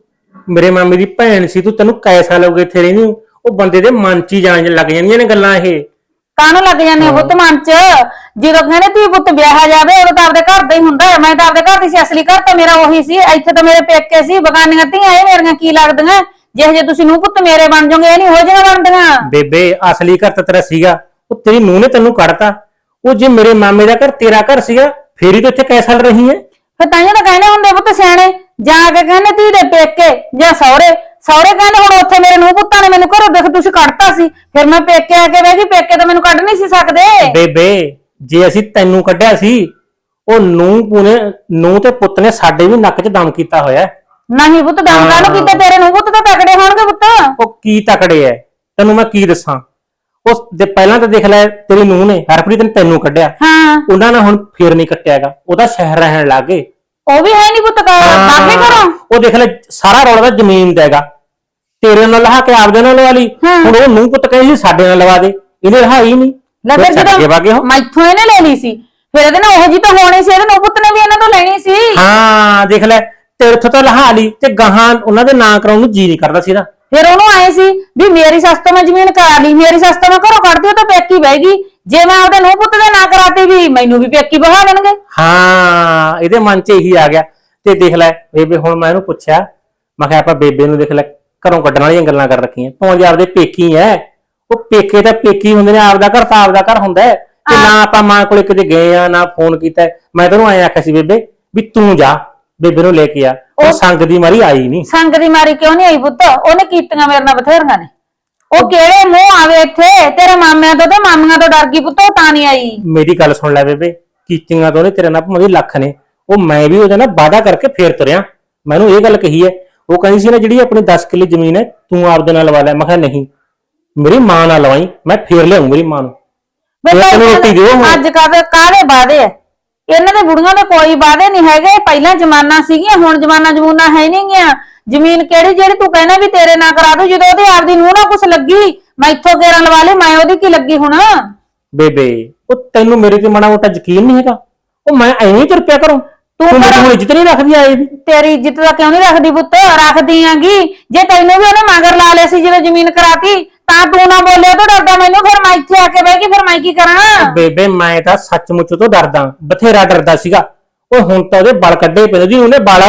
ਮੇਰੇ ਮਾਮੇ ਦੀ ਭੈਣ ਸੀ ਤੂੰ ਤੈਨੂੰ ਕੈ ਸਾਲ ਹੋ ਗਏ ਇੱਥੇ ਰਹਿੰਦੀ ਨੂੰ ਉਹ ਬੰਦੇ ਦੇ ਮਨ 'ਚ ਹੀ ਜਾਣ ਲੱਗ ਜਾਂਦੀਆਂ ਨੇ ਗੱਲਾਂ ਇਹ। ਕਾਹਨੂੰ ਲੱਗ ਜਾਂਦੇ ਆ ਪੁੱਤ ਮਨ ਚ? ਜਦੋਂ ਕਹਿੰਦੇ ਤੂੰ ਪੁੱਤ ਵਿਆਹ ਜਾਵੇ ਉਦੋਂ ਤਾਂ ਆਪਦੇ ਘਰ ਦਾ ਹੀ ਹੁੰਦਾ ਹੈ। ਮੈਂ ਤਾਂ ਆਪਦੇ ਘਰ ਦੀ ਸੀ ਅਸਲੀ ਘਰ ਤਾਂ ਮੇਰਾ ਉਹੀ ਸੀ। ਇੱਥੇ ਤਾਂ ਮੇਰੇ ਪੇਕੇ ਸੀ ਬਗਾਨੀਆਂ ਧੀਆਂ ਇਹ ਮੇਰੀਆਂ ਕੀ ਲੱਗਦੀਆਂ? ਜਿਹੇ ਜੇ ਤੁਸੀਂ ਨੂੰ ਪੁੱਤ ਮੇਰੇ ਬਣ ਜਾਓਗੇ ਇਹ ਨਹੀਂ ਹੋ ਜਿਹਾ ਬਣਦੀਆਂ। ਬੇਬੇ ਅਸਲੀ ਘਰ ਤਾਂ ਤੇਰਾ ਸੀਗਾ। ਉਹ ਤੇਰੀ ਨੂੰਹ ਨੇ ਤੈਨੂੰ ਕੱਢਤਾ। ਉਹ ਜੇ ਮੇਰੇ ਮਾਮੇ ਦਾ ਘਰ ਤੇਰਾ ਘਰ ਸੀਗਾ ਫੇਰ ਹੀ ਤੂੰ ਇੱਥੇ ਕੈ ਸਾਲ ਰਹੀ ਹੈ? ਫਿਰ ਤਾਈਆਂ ਤਾਂ ਕਹਿੰਦੇ ਹੁੰਦੇ ਪੁੱਤ ਸਿਆਣੇ ਜਾ ਕੇ ਕਹਿੰਦੇ ਧੀ ਦੇ ਪੇਕੇ। ਜਾਂ ਸਹੁਰੇ? ਸਹੁਰੇ ਕਹਿੰਦੇ ਹੁਣ ਉੱਥੇ ਮੇਰੇ ਨੂੰ ਪੁੱਤਾਂ ਨੇ ਮੈਨੂੰ ਘਰੋਂ ਦੇਖ ਤੁਸੀਂ ਕੱਢਤਾ ਸੀ। ਫਿਰ ਮੈਂ ਪੇਕੇ ਆ ਕੇ ਬਹਿ ਗਈ ਪੇਕੇ ਤਾਂ ਮੈਨੂੰ ਕੱਢ ਨਹੀਂ ਸੀ ਸਕਦੇ। ਬੇਬੇ ਜੇ ਅਸੀਂ ਤੈਨੂੰ ਕੱਢਿਆ ਸੀ ਉਹ ਨੂੰਹ ਪੂਨੇ ਨੂੰਹ ਤੇ ਪੁੱਤ ਨੇ ਸਾਡੇ ਵੀ ਨੱਕ 'ਚ ਦਮ ਕੀਤਾ ਹੋਇਆ। ਹੈ। ਨਹੀਂ ਪੁੱਤ ਦਮ ਕਾਹਨੂੰ ਕੀਤਾ? ਤੇਰੇ ਨੂੰ ਪੁੱਤ ਤਾਂ ਤਕੜੇ ਹੋਣਗੇ ਪੁੱਤ। ਉਹ ਕੀ ਤਕੜੇ ਐ? ਤੈਨੂੰ ਮੈਂ ਕੀ ਦੱਸਾਂ? ਉਸ ਦੇ ਪਹਿਲਾਂ ਤਾਂ ਦੇਖ ਲੈ ਤੇਰੀ ਨੂੰਹ ਨੇ ਹਰਪ੍ਰੀਤ ਨੇ ਤੈਨੂੰ ਕੱਢਿਆ। ਹਾਂ। ਉਹਨਾਂ ਨੇ ਹੁਣ ਫੇਰ ਨਹੀਂ ਕੱਟਿਆਗਾ। ਉਹਦਾ ਸ਼ਹਿਰ ਰਹਿਣ ਲੱਗੇ ਉਹ ਵੀ ਹੈ ਨਹੀਂ ਪੁੱਤ ਬਾਗੇ ਕਰੋ ਉਹ ਦੇਖ ਲੈ ਸਾਰਾ ਰੌਲਾ ਤਾਂ ਜ਼ਮੀਨ ਦਾ ਹੈਗਾ। ਤੇਰੇ ਨਾਲ ਲਹਾ ਕੇ ਆਪਦੇ ਨਾਲ ਲਵਾ ਲਈ। ਹਾਂ। ਹੁਣ ਉਹ ਨੂੰਹ ਪੁੱਤ ਕਹਿੰਦੀ ਸੀ ਸਾਡੇ ਨਾਲ ਲਵਾ ਦੇ। ਇਹਨੇ ਰਹਾਈ ਨਹੀਂ। ਲੱਗਰ ਫਿਰ ਜਦੋਂ ਮੈਥੋਂ ਇਹਨੇ ਲੈ ਲਈ ਸੀ। ਫਿਰ ਇਹਦੇ ਨਾਲ ਉਹ ਜੀ ਤਾਂ ਹੋਣੀ ਸੀ ਇਹਦੇ ਨਾਲ ਪੁੱਤ ਨੇ ਵੀ ਇਹਨਾਂ ਤੋਂ ਲੈਣੀ ਸੀ। ਹਾਂ ਦੇਖ ਲੈ ਤੇਰੇ ਤੋਂ ਤਾਂ ਲਹਾ ਲਈ ਤੇ ਗਾਹਾਂ ਉਹਨਾਂ ਦੇ ਨਾਂ ਕਰਾਉਣ ਨੂੰ ਜੀ ਨਹੀਂ ਕਰਦਾ ਸੀ ਨਾ ਫਿਰ ਉਹਨੂੰ ਆਏ ਸੀ ਵੀ ਮੇਰੀ ਸੱਸ ਤੋਂ ਮੈਂ ਜ਼ਮੀਨ ਕਰਾ ਲਈ ਮੇਰੀ ਸੱਸ ਤੋਂ ਮੈਂ ਘਰੋਂ ਕੱਢਦੀ ਉਹ ਤਾਂ ਪੇਕੀ ਬਹਿ ਗਈ। ਜੇ ਮੈਂ ਆਪਦੇ ਨੂੰ ਪੁੱਤ ਦੇ ਨਾਂ ਕਰਾਤੀ ਵੀ ਮੈਨੂੰ ਵੀ ਪੇਕੀ ਬਹਾ ਦੇਣਗੇ। ਹਾਂ ਇਹਦੇ ਮਨ 'ਚ ਇਹੀ ਆ ਗਿਆ। ਤੇ ਦੇਖ ਲੈ ਬੇਬੇ ਹੁਣ ਮੈਂ ਇਹਨੂੰ ਪੁੱਛਿਆ ਮੈਂ ਕਿਹਾ ਆਪਾਂ ਬੇਬੇ ਨੂੰ ਦੇਖ ਲੈ ਘਰੋਂ ਕੱਢਣ ਵਾਲੀਆਂ ਗੱਲਾਂ ਕਰ ਰੱਖੀਆਂ। ਭਾਵੇਂ ਆਪਦੇ ਪੇਕੀ ਐ। ਉਹ ਪੇਕੇ ਤਾਂ ਪੇਕੀ ਹੁੰਦੇ ਨੇ ਆਪਦਾ ਘਰ ਤਾਂ ਆਪਦਾ ਘਰ ਹੁੰਦਾ ਹੈ ਤੇ ਨਾ ਆਪਾਂ ਮਾਂ ਕੋਲੇ ਕਿਤੇ ਗਏ ਆ ਨਾ ਫੋਨ ਕੀਤਾ। ਮੈਂ ਤੈਨੂੰ ਐਂ ਆਖਿਆ ਸੀ ਬੇਬੇ ਵੀ ਤੂੰ ਜਾ। ਬੇਬੇ ਨੂੰ ਲੈ ਕੇ ਆ। ਉਹ ਸੰਗ ਦੀ ਮਾਰੀ ਆਈ ਨਹੀਂ। ਸੰਗ ਦੀ ਮਾਰੀ ਕਿਉਂ ਨਹੀਂ ਆਈ ਪੁੱਤ? ਉਹਨੇ ਕੀਤੀਆਂ ਮੇਰੇ ਨਾਲ ਬਥੇਰੀਆਂ ਨੇ। ਉਹ ਕਿਹੜੇ ਮੂੰਹ ਆਵੇ ਇੱਥੇ? ਤੇਰੇ ਮਾਮਿਆਂ ਤੋਂ ਤੇ ਮਾਮੀਆਂ ਤੋਂ ਡਰ ਗਈ ਪੁੱਤ ਉਹ ਤਾਂ ਨਹੀਂ ਆਈ। ਮੇਰੀ ਗੱਲ ਸੁਣ ਲੈ ਬੇਬੇ ਕੀਤੀਆਂ ਤੋਂ ਨੇ ਤੇਰੇ ਨਾਲ ਭਾਵੇਂ ਲੱਖ ਨੇ। ਉਹ ਮੈਂ ਵੀ ਉਹਦੇ ਨਾਲ ਵਾਅਦਾ ਕਰਕੇ ਫੇਰ ਤੁਰਿਆ। ਮੈਨੂੰ ਇਹ ਗੱਲ ਕਹੀ ਹੈ ਉਹ ਕਹਿੰਦੀ ਸੀ ਨਾ ਜਿਹੜੀ ਆਪਣੀ 10 ਕਿੱਲੇ ਜ਼ਮੀਨ ਹੈ ਤੂੰ ਆਪਦੇ ਨਾਲ ਲਵਾ ਲੈ। ਮੈਂ ਕਿਹਾ ਨਹੀਂ ਮੇਰੀ ਮਾਂ ਨਾਲ ਲਵਾਈ ਮੈਂ ਫੇਰ ਲਿਆਉਂ ਮੇਰੀ ਮਾਂ ਨੂੰ। ਵੇ ਇਹ ਭਾਈ ਤੈਨੂੰ ਰੋਟੀ ਦਿਓ ਹੁਣ। ਅੱਜ ਕਾਦੇ ਕਾਦੇ ਵਾਦੇ ਐ ਇਹਨਾਂ ਦੇ ਬੁੜੀਆਂ ਦੇ ਕੋਈ ਵਾਅਦੇ ਨਹੀਂ ਹੈਗੇ। ਪਹਿਲਾਂ ਜ਼ਮਾਨਾ ਸੀਗੀਆਂ, ਹੁਣ ਜ਼ਮਾਨਾ ਜਮੂਨਾ ਹੈ ਨਹੀਂ ਗਿਆ। ਜ਼ਮੀਨ ਕਿਹੜੀ ਜਿਹੜੀ ਤੂੰ ਕਹਿੰਦਾ ਵੀ ਤੇਰੇ ਨਾਂ ਕਰਾ ਦੂੰ, ਜਦੋਂ ਉਹਦੇ ਆਪਦੀ ਨੂੰ ਨਾ ਕੁਛ ਲੱਗੀ, ਮੈਂ ਇੱਥੋਂ ਗੇਰਾਂ ਲਵਾ ਲਈ ਮੈਂ ਉਹਦੀ ਕੀ ਲੱਗੀ ਹੁਣ? ਬੇਬੇ, ਉਹ ਤੈਨੂੰ ਮੇਰੇ ਤੇ ਮਾੜਾ ਮੋਟਾ ਯਕੀਨ ਨਹੀਂ ਹੈਗਾ। ਉਹ ਮੈਂ ਐਵੇਂ ਹੀ ਤੁਰ ਪਿਆ ਕਰੂੰ। ਤੂੰ ਪਰ- ਮੈਨੂੰ ਇੱਜ਼ਤ ਨਹੀਂ ਰੱਖਦੀ ਆਏ ਦੀ? ਤੇਰੀ ਇੱਜ਼ਤ ਦਾ ਕਿਉਂ ਨਹੀਂ ਰੱਖਦੀ ਪੁੱਤ? ਰੱਖਦੀ ਆਂਗੀ। ਜੇ ਤੈਨੂੰ ਵੀ ਉਹਨੇ ਮਗਰ ਲਾ ਲਿਆ ਸੀ ਜਦੋਂ ਜ਼ਮੀਨ ਕਰਾਤੀ ਤਾਂ ਤੂੰ ਨਾ ਬੋਲਿਆ ਤਾਂ ਡਰਦਾ ਮੈਨੂੰ। ਫਿਰ ਮੈਂ ਇੱਥੇ ਆ ਕੇ ਬਹਿ ਗਈ ਫਿਰ ਮੈਂ ਕੀ ਕਰਾਂ? ਬੇਬੇ ਮੈਂ ਤਾਂ ਸੱਚਮੁੱਚ ਤੋਂ ਡਰਦਾ। ਬਥੇਰਾ ਡਰਦਾ ਸੀਗਾ। ਉਹ ਹੁਣ ਤਾਂ ਉਹਦੇ ਬਲ ਕੱਢੇ ਪਏ ਜੀ ਉਹਨੇ ਬਲ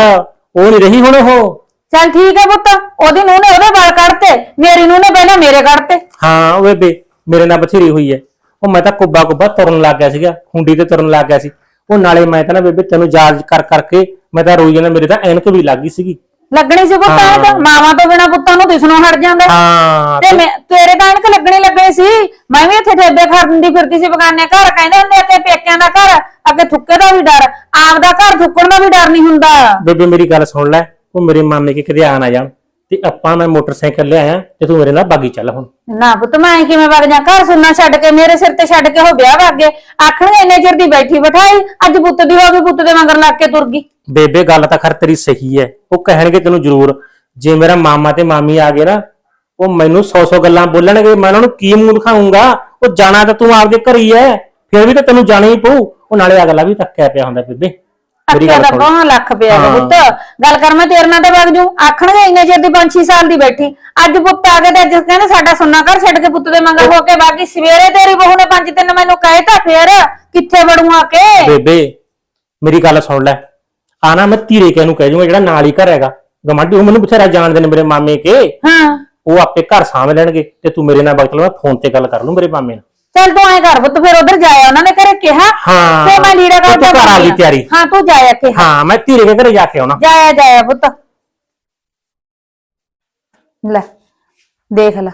ਉਹ ਨਹੀਂ ਰਹੀ ਹੁਣ ਉਹ। ਚੱਲ ਠੀਕ ਹੈ ਪੁੱਤ। ਉਹਦੀ ਨੂੰ ਨੇ ਉਹਦੇ ਵਾਲ ਕੱਢਤੇ। ਮੇਰੀ ਨੂੰ ਨੇ ਪਹਿਲਾਂ ਮੇਰੇ ਕੱਢਤੇ। ਹਾਂ ਉਹ ਬੇਬੇ ਮੇਰੇ ਨਾਲ ਬਥੇਰੀ ਹੋਈ ਹੈ। ਉਹ ਮੈਂ ਤਾਂ ਕੁੱਬਾ ਕੁੱਬਾ ਤੁਰਨ ਲੱਗ ਗਿਆ ਸੀਗਾ। ਖੁੰਡੀ ਤੇ ਤੁਰਨ ਲੱਗ ਗਿਆ ਸੀ। ਉਹ ਨਾਲੇ ਮੈਂ ਤਾਂ ਨਾ ਬੇਬੇ ਤੈਨੂੰ ਯਾਦ ਕਰ ਕਰਕੇ ਮੈਂ ਤਾਂ ਰੋਈ ਜਾਂਦਾ ਮੇਰੇ ਤਾਂ ਐਨਕ ਵੀ ਲੱਗ ਗਈ ਸੀਗੀ। ਲੱਗਣੀ ਸੀ ਪੁੱਤਾਂ ਨੂੰ ਤਾਂ ਮਾਵਾਂ ਤੋਂ ਬਿਨਾ ਪੁੱਤਾਂ ਨੂੰ ਦਿਸਣੋਂ ਹਟ ਜਾਂਦਾ। ਹਾਂ ਤੇ ਮੈਂ ਤੇਰੇ ਤਾਂ ਅਣਕ ਲੱਗਣੀ ਲੱਗਣੀ ਸੀ। ਮੈਂ ਵੀ ਇੱਥੇ ਠੇਬੇ ਖੜਦੀ ਫਿਰਦੀ ਸੀ ਬਗਾਨੇ ਘਰ। ਕਹਿੰਦੇ ਹੁੰਦੇ ਕਿ ਪੇਕਿਆਂ ਦਾ ਘਰ ਅੱਗੇ ਥੁੱਕੇ ਦਾ ਵੀ ਡਰ। ਆਪਦਾ ਘਰ ਥੁੱਕਣ ਦਾ ਵੀ ਡਰ ਨਹੀਂ ਹੁੰਦਾ। ਬੇਬੇ ਮੇਰੀ ਗੱਲ ਸੁਣ ਲੈ ਉਹ ਮੇਰੇ ਮਾਮੇ ਕੇ ਕਿਤੇ ਆ ਨਾ ਜਾਣ। ਤੇ ਆਪਾਂ ਮੈਂ ਮੋਟਰਸਾਈਕਲ ਲਿਆਇਆ ਤੇ ਤੂੰ ਮੇਰੇ ਨਾਲ ਬਾਗੀ ਚੱਲ ਹੁਣ। ਨਾ ਪੁੱਤ ਮੈਂ ਕਿਵੇਂ ਵਗ ਜਾ? ਘਰ ਸੁਣਨਾ ਛੱਡ ਕੇ ਮੇਰੇ ਸਿਰ ਤੇ ਛੱਡ ਕੇ ਉਹ ਵਿਆਹ ਵਗ ਆਖਣਗੇ ਇੰਨੇ ਚਿਰ ਦੀ ਬੈਠੀ ਬਿਠਾਈ ਅੱਜ ਪੁੱਤ ਦੀ ਹੋ ਗਈ ਪੁੱਤ ਦੇ ਮਗਰ ਲੱਗ ਕੇ ਤੁਰ ਗਈ। ਬੇਬੇ ਗੱਲ ਤਾਂ ਖਰ ਤੇਰੀ ਸਹੀ ਹੈ ਉਹ ਕਹਿਣਗੇ ਤੈਨੂੰ ਜ਼ਰੂਰ ਜੇ ਮੇਰਾ ਮਾਮਾ ਤੇ ਮਾਮੀ ਆ ਗਏ ਨਾ ਉਹ ਮੈਨੂੰ 100-100 ਗੱਲਾਂ ਬੋਲਣਗੇ ਮੈਂ ਉਹਨਾਂ ਨੂੰ ਕੀ ਮੂੰਹ ਦਿਖਾਉਂਗਾ ਉਹ ਜਾਣਾ ਤਾਂ ਤੂੰ ਆਪਦੇ ਘਰ ਹੀ ਹੈ ਫਿਰ ਵੀ ਤਾਂ ਤੈਨੂੰ ਜਾਣਾ ਹੀ ਪਊ। ਉਹ ਨਾਲੇ ਅਗਲਾ ਵੀ ਤੱਕਿਆ ਪਿਆ ਹੁੰਦਾ ਬੇਬੇ। ਮੇਰੀ ਅੱਕਿਆ ਗੱਲ ਦਾ ਸੁਣ। ਬਹੁਤ ਲੱਖ ਪਿਆ ਗਾ ਹਾਂ। ਪੁੱਤ। ਗੱਲ ਕਰ ਮੈਂ ਤੇਰੇ ਨਾਲ ਤਾਂ ਵਗ ਜੂ। ਆਖਣਗੇ ਇੰਨੇ ਚਿਰ ਦੀ 5-6 ਸਾਲ ਦੀ ਬੈਠੀ। ਅੱਜ ਪੁੱਤ ਆ ਕੇ ਤੇ ਅੱਜ ਕਹਿੰਦੇ ਸਾਡਾ ਸੁੰਨਾ ਘਰ ਛੱਡ ਕੇ ਪੁੱਤ ਦੇ ਮਗਰ ਹੋ ਕੇ ਬਾਕੀ ਸਵੇਰੇ ਤੇਰੀ ਬਹੂ ਨੇ ਪੰਜ ਤਿੰਨ ਮੈਨੂੰ ਕਹੇ ਤਾਂ ਫੇਰ ਕਿੱਥੇ ਵੜੂ ਆ ਕੇ? ਬੇਬੇ ਮੇਰੀ ਗੱਲ ਸੁਣ ਲੈ। ਆ ਨਾ ਮੈਂ ਧੀਰੇ ਕੇ ਨੂੰ ਕਹਿ ਜੂਗਾ ਜਿਹੜਾ ਨਾਲ ਹੀ ਘਰ ਹੈਗਾ। ਗਮਾਂਡੀ ਉਹ ਮੈਨੂੰ ਬਥੇਰਾ ਜਾਣਦੇ ਨੇ ਮੇਰੇ ਮਾਮੇ ਕੇ। ਹਾਂ। ਉਹ ਆਪੇ ਘਰ ਸਾਂਭ ਲੈਣਗੇ। ਤੇ ਤੂੰ ਮੇਰੇ ਨਾਲ ਬਗਲ ਮੈਂ ਫੋਨ ਤੇ ਗੱਲ ਕਰ ਲੂੰ ਮੇਰੇ ਮਾਮੇ ਨਾਲ। ਚੱਲ ਤੂੰ ਐ ਕਰ ਪੁੱਤ ਫਿਰ ਉਧਰ ਜਾਇਆ ਉਹਨਾਂ ਨੇ ਘਰੇ ਕਿਹਾ ਹਾਂ। ਤੇ ਮੈਂ ਲੀੜਾ ਤੇ ਤੂੰ ਘਰ ਆ ਗਈ ਤਿਆਰੀ। ਹਾਂ ਤੂੰ ਜਾਇਆ ਕਿਹਾ ਹਾਂ ਮੈਂ ਧੀਰੇ ਕੇ ਘਰੇ ਜਾ ਕੇ ਆਉਣਾ। ਜਾਇਆ ਜਾਇਆ ਪੁੱਤ। ਲੈ ਦੇਖ ਲੈ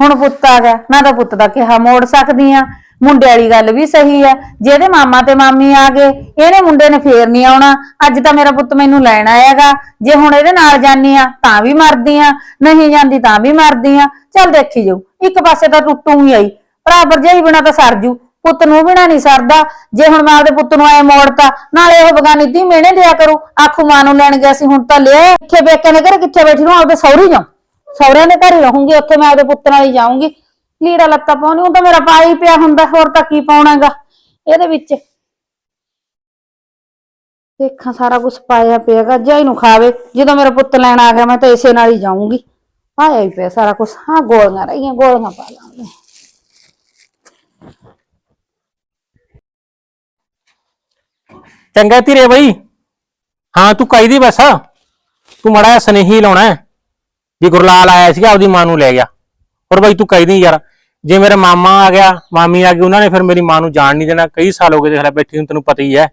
ਹੁਣ ਪੁੱਤ ਆ ਗਿਆ। ਮੈਂ ਤਾਂ ਪੁੱਤ ਦਾ ਕਿਹਾ ਮੋੜ ਸਕਦੀ ਆ। ਮੁੰਡੇ ਵਾਲੀ ਗੱਲ ਵੀ ਸਹੀ ਆ। ਜਿਹਦੇ ਮਾਮਾ ਤੇ ਮਾਮੀ ਆ ਗਏ ਇਹਨੇ ਮੁੰਡੇ ਨੇ ਫੇਰ ਨਹੀਂ ਆਉਣਾ। ਅੱਜ ਤਾਂ ਮੇਰਾ ਪੁੱਤ ਮੈਨੂੰ ਲੈਣ ਆਏਗਾ ਜੇ ਹੁਣ ਇਹਦੇ ਨਾਲ ਜਾਨੀ ਆ ਤਾਂ ਵੀ ਮਰਦੀ ਆ। ਨਹੀਂ ਜਾਂਦੀ ਤਾਂ ਵੀ ਮਰਦੀ ਆ। ਚੱਲ ਦੇਖੀ ਜਾਊ। ਇੱਕ ਪਾਸੇ ਤਾਂ ਟੁੱਟੂ ਹੀ ਆਈ। ਭਰਾ ਭਰਜਾਈ ਬਿਨਾ ਤਾਂ ਸਰ ਜੂ। ਪੁੱਤ ਨੂੰ ਬਿਨਾ ਨਹੀਂ ਸਰਦਾ। ਜੇ ਹੁਣ ਮੈਂ ਆਪਦੇ ਪੁੱਤ ਨੂੰ ਐ ਮੋੜਤਾ, ਨਾਲੇ ਉਹ ਬਗਾਨੀ ਦੀ ਮਿਹਣੇ ਦਿਆ ਕਰੂ। ਆਖੂ ਮਾਂ ਨੂੰ ਲੈਣ ਗਿਆ ਸੀ, ਹੁਣ ਤਾਂ ਲਿਆ। ਕਿੱਥੇ ਬੇਕੇ ਨੇ ਘਰੇ ਕਿੱਥੇ ਬੈਠੀ ਨੂੰ? ਆਪਦੇ ਸਹੁਰੀ ਜਾਉ। ਸਹੁਰਿਆਂ ਦੇ ਘਰ ਹੀ ਰਹੂੰਗੀ, ਉੱਥੇ ਮੈਂ ਆਪਦੇ ਪੁੱਤ ਨਾਲ ਹੀ ਜਾਊਂਗੀ। ਲੀੜਾ ਲੱਤਾ ਪਾਉਣੀ ਉਹ ਤਾਂ ਮੇਰਾ ਪਾ ਹੀ ਪਿਆ ਹੁੰਦਾ। ਹੋਰ ਤਾਂ ਕੀ ਪਾਉਣਾਗਾ? ਇਹਦੇ ਵਿੱਚ ਦੇਖਾਂ ਸਾਰਾ ਕੁਝ ਪਾਇਆ ਪਿਆਗਾ। ਜਾਈ ਨੂੰ ਖਾਵੇ। ਜਦੋਂ ਮੇਰਾ ਪੁੱਤ ਲੈਣ ਆ ਗਿਆ, ਮੈਂ ਤਾਂ ਇਸੇ ਨਾਲ ਹੀ ਜਾਊਂਗੀ। ਪਾਇਆ ਹੀ ਪਿਆ ਸਾਰਾ ਕੁਝ ਹਾਂ, ਗੋਲੀਆਂ ਰਹੀਆਂ, ਗੋਲੀਆਂ ਪਾ ਲਾਂਗੇ। ਚੰਗਾ ਧੀਰੇ ਬਈ। ਹਾਂ, ਤੂੰ ਕਾਈ ਦੀ ਬਸ? ਤੂੰ ਮੜਾ ਸਨੇਹੀ ਲਾਉਣਾ ਹੈ। ਵੀ ਗੁਰਲਾਲ ਆਇਆ ਸੀਗਾ ਉਹਦੀ ਮਾਂ ਨੂੰ ਲੈ ਗਿਆ। ਔਰ ਬਈ ਤੂੰ ਕਾਈ ਦੀ ਯਾਰ? ਜੇ ਮੇਰਾ ਮਾਮਾ ਆ ਗਿਆ, ਮਾਮੀ ਆ ਗਈ, ਉਹਨਾਂ ਨੇ ਫਿਰ ਮੇਰੀ ਮਾਂ ਨੂੰ ਜਾਣ ਨਹੀਂ ਦੇਣਾ। ਕਈ ਸਾਲ ਹੋ ਗਏ ਦੇਖ ਲੈ ਬੈਠੀ ਨੂੰ, ਤੈਨੂੰ ਪਤਾ ਹੀ ਹੈ।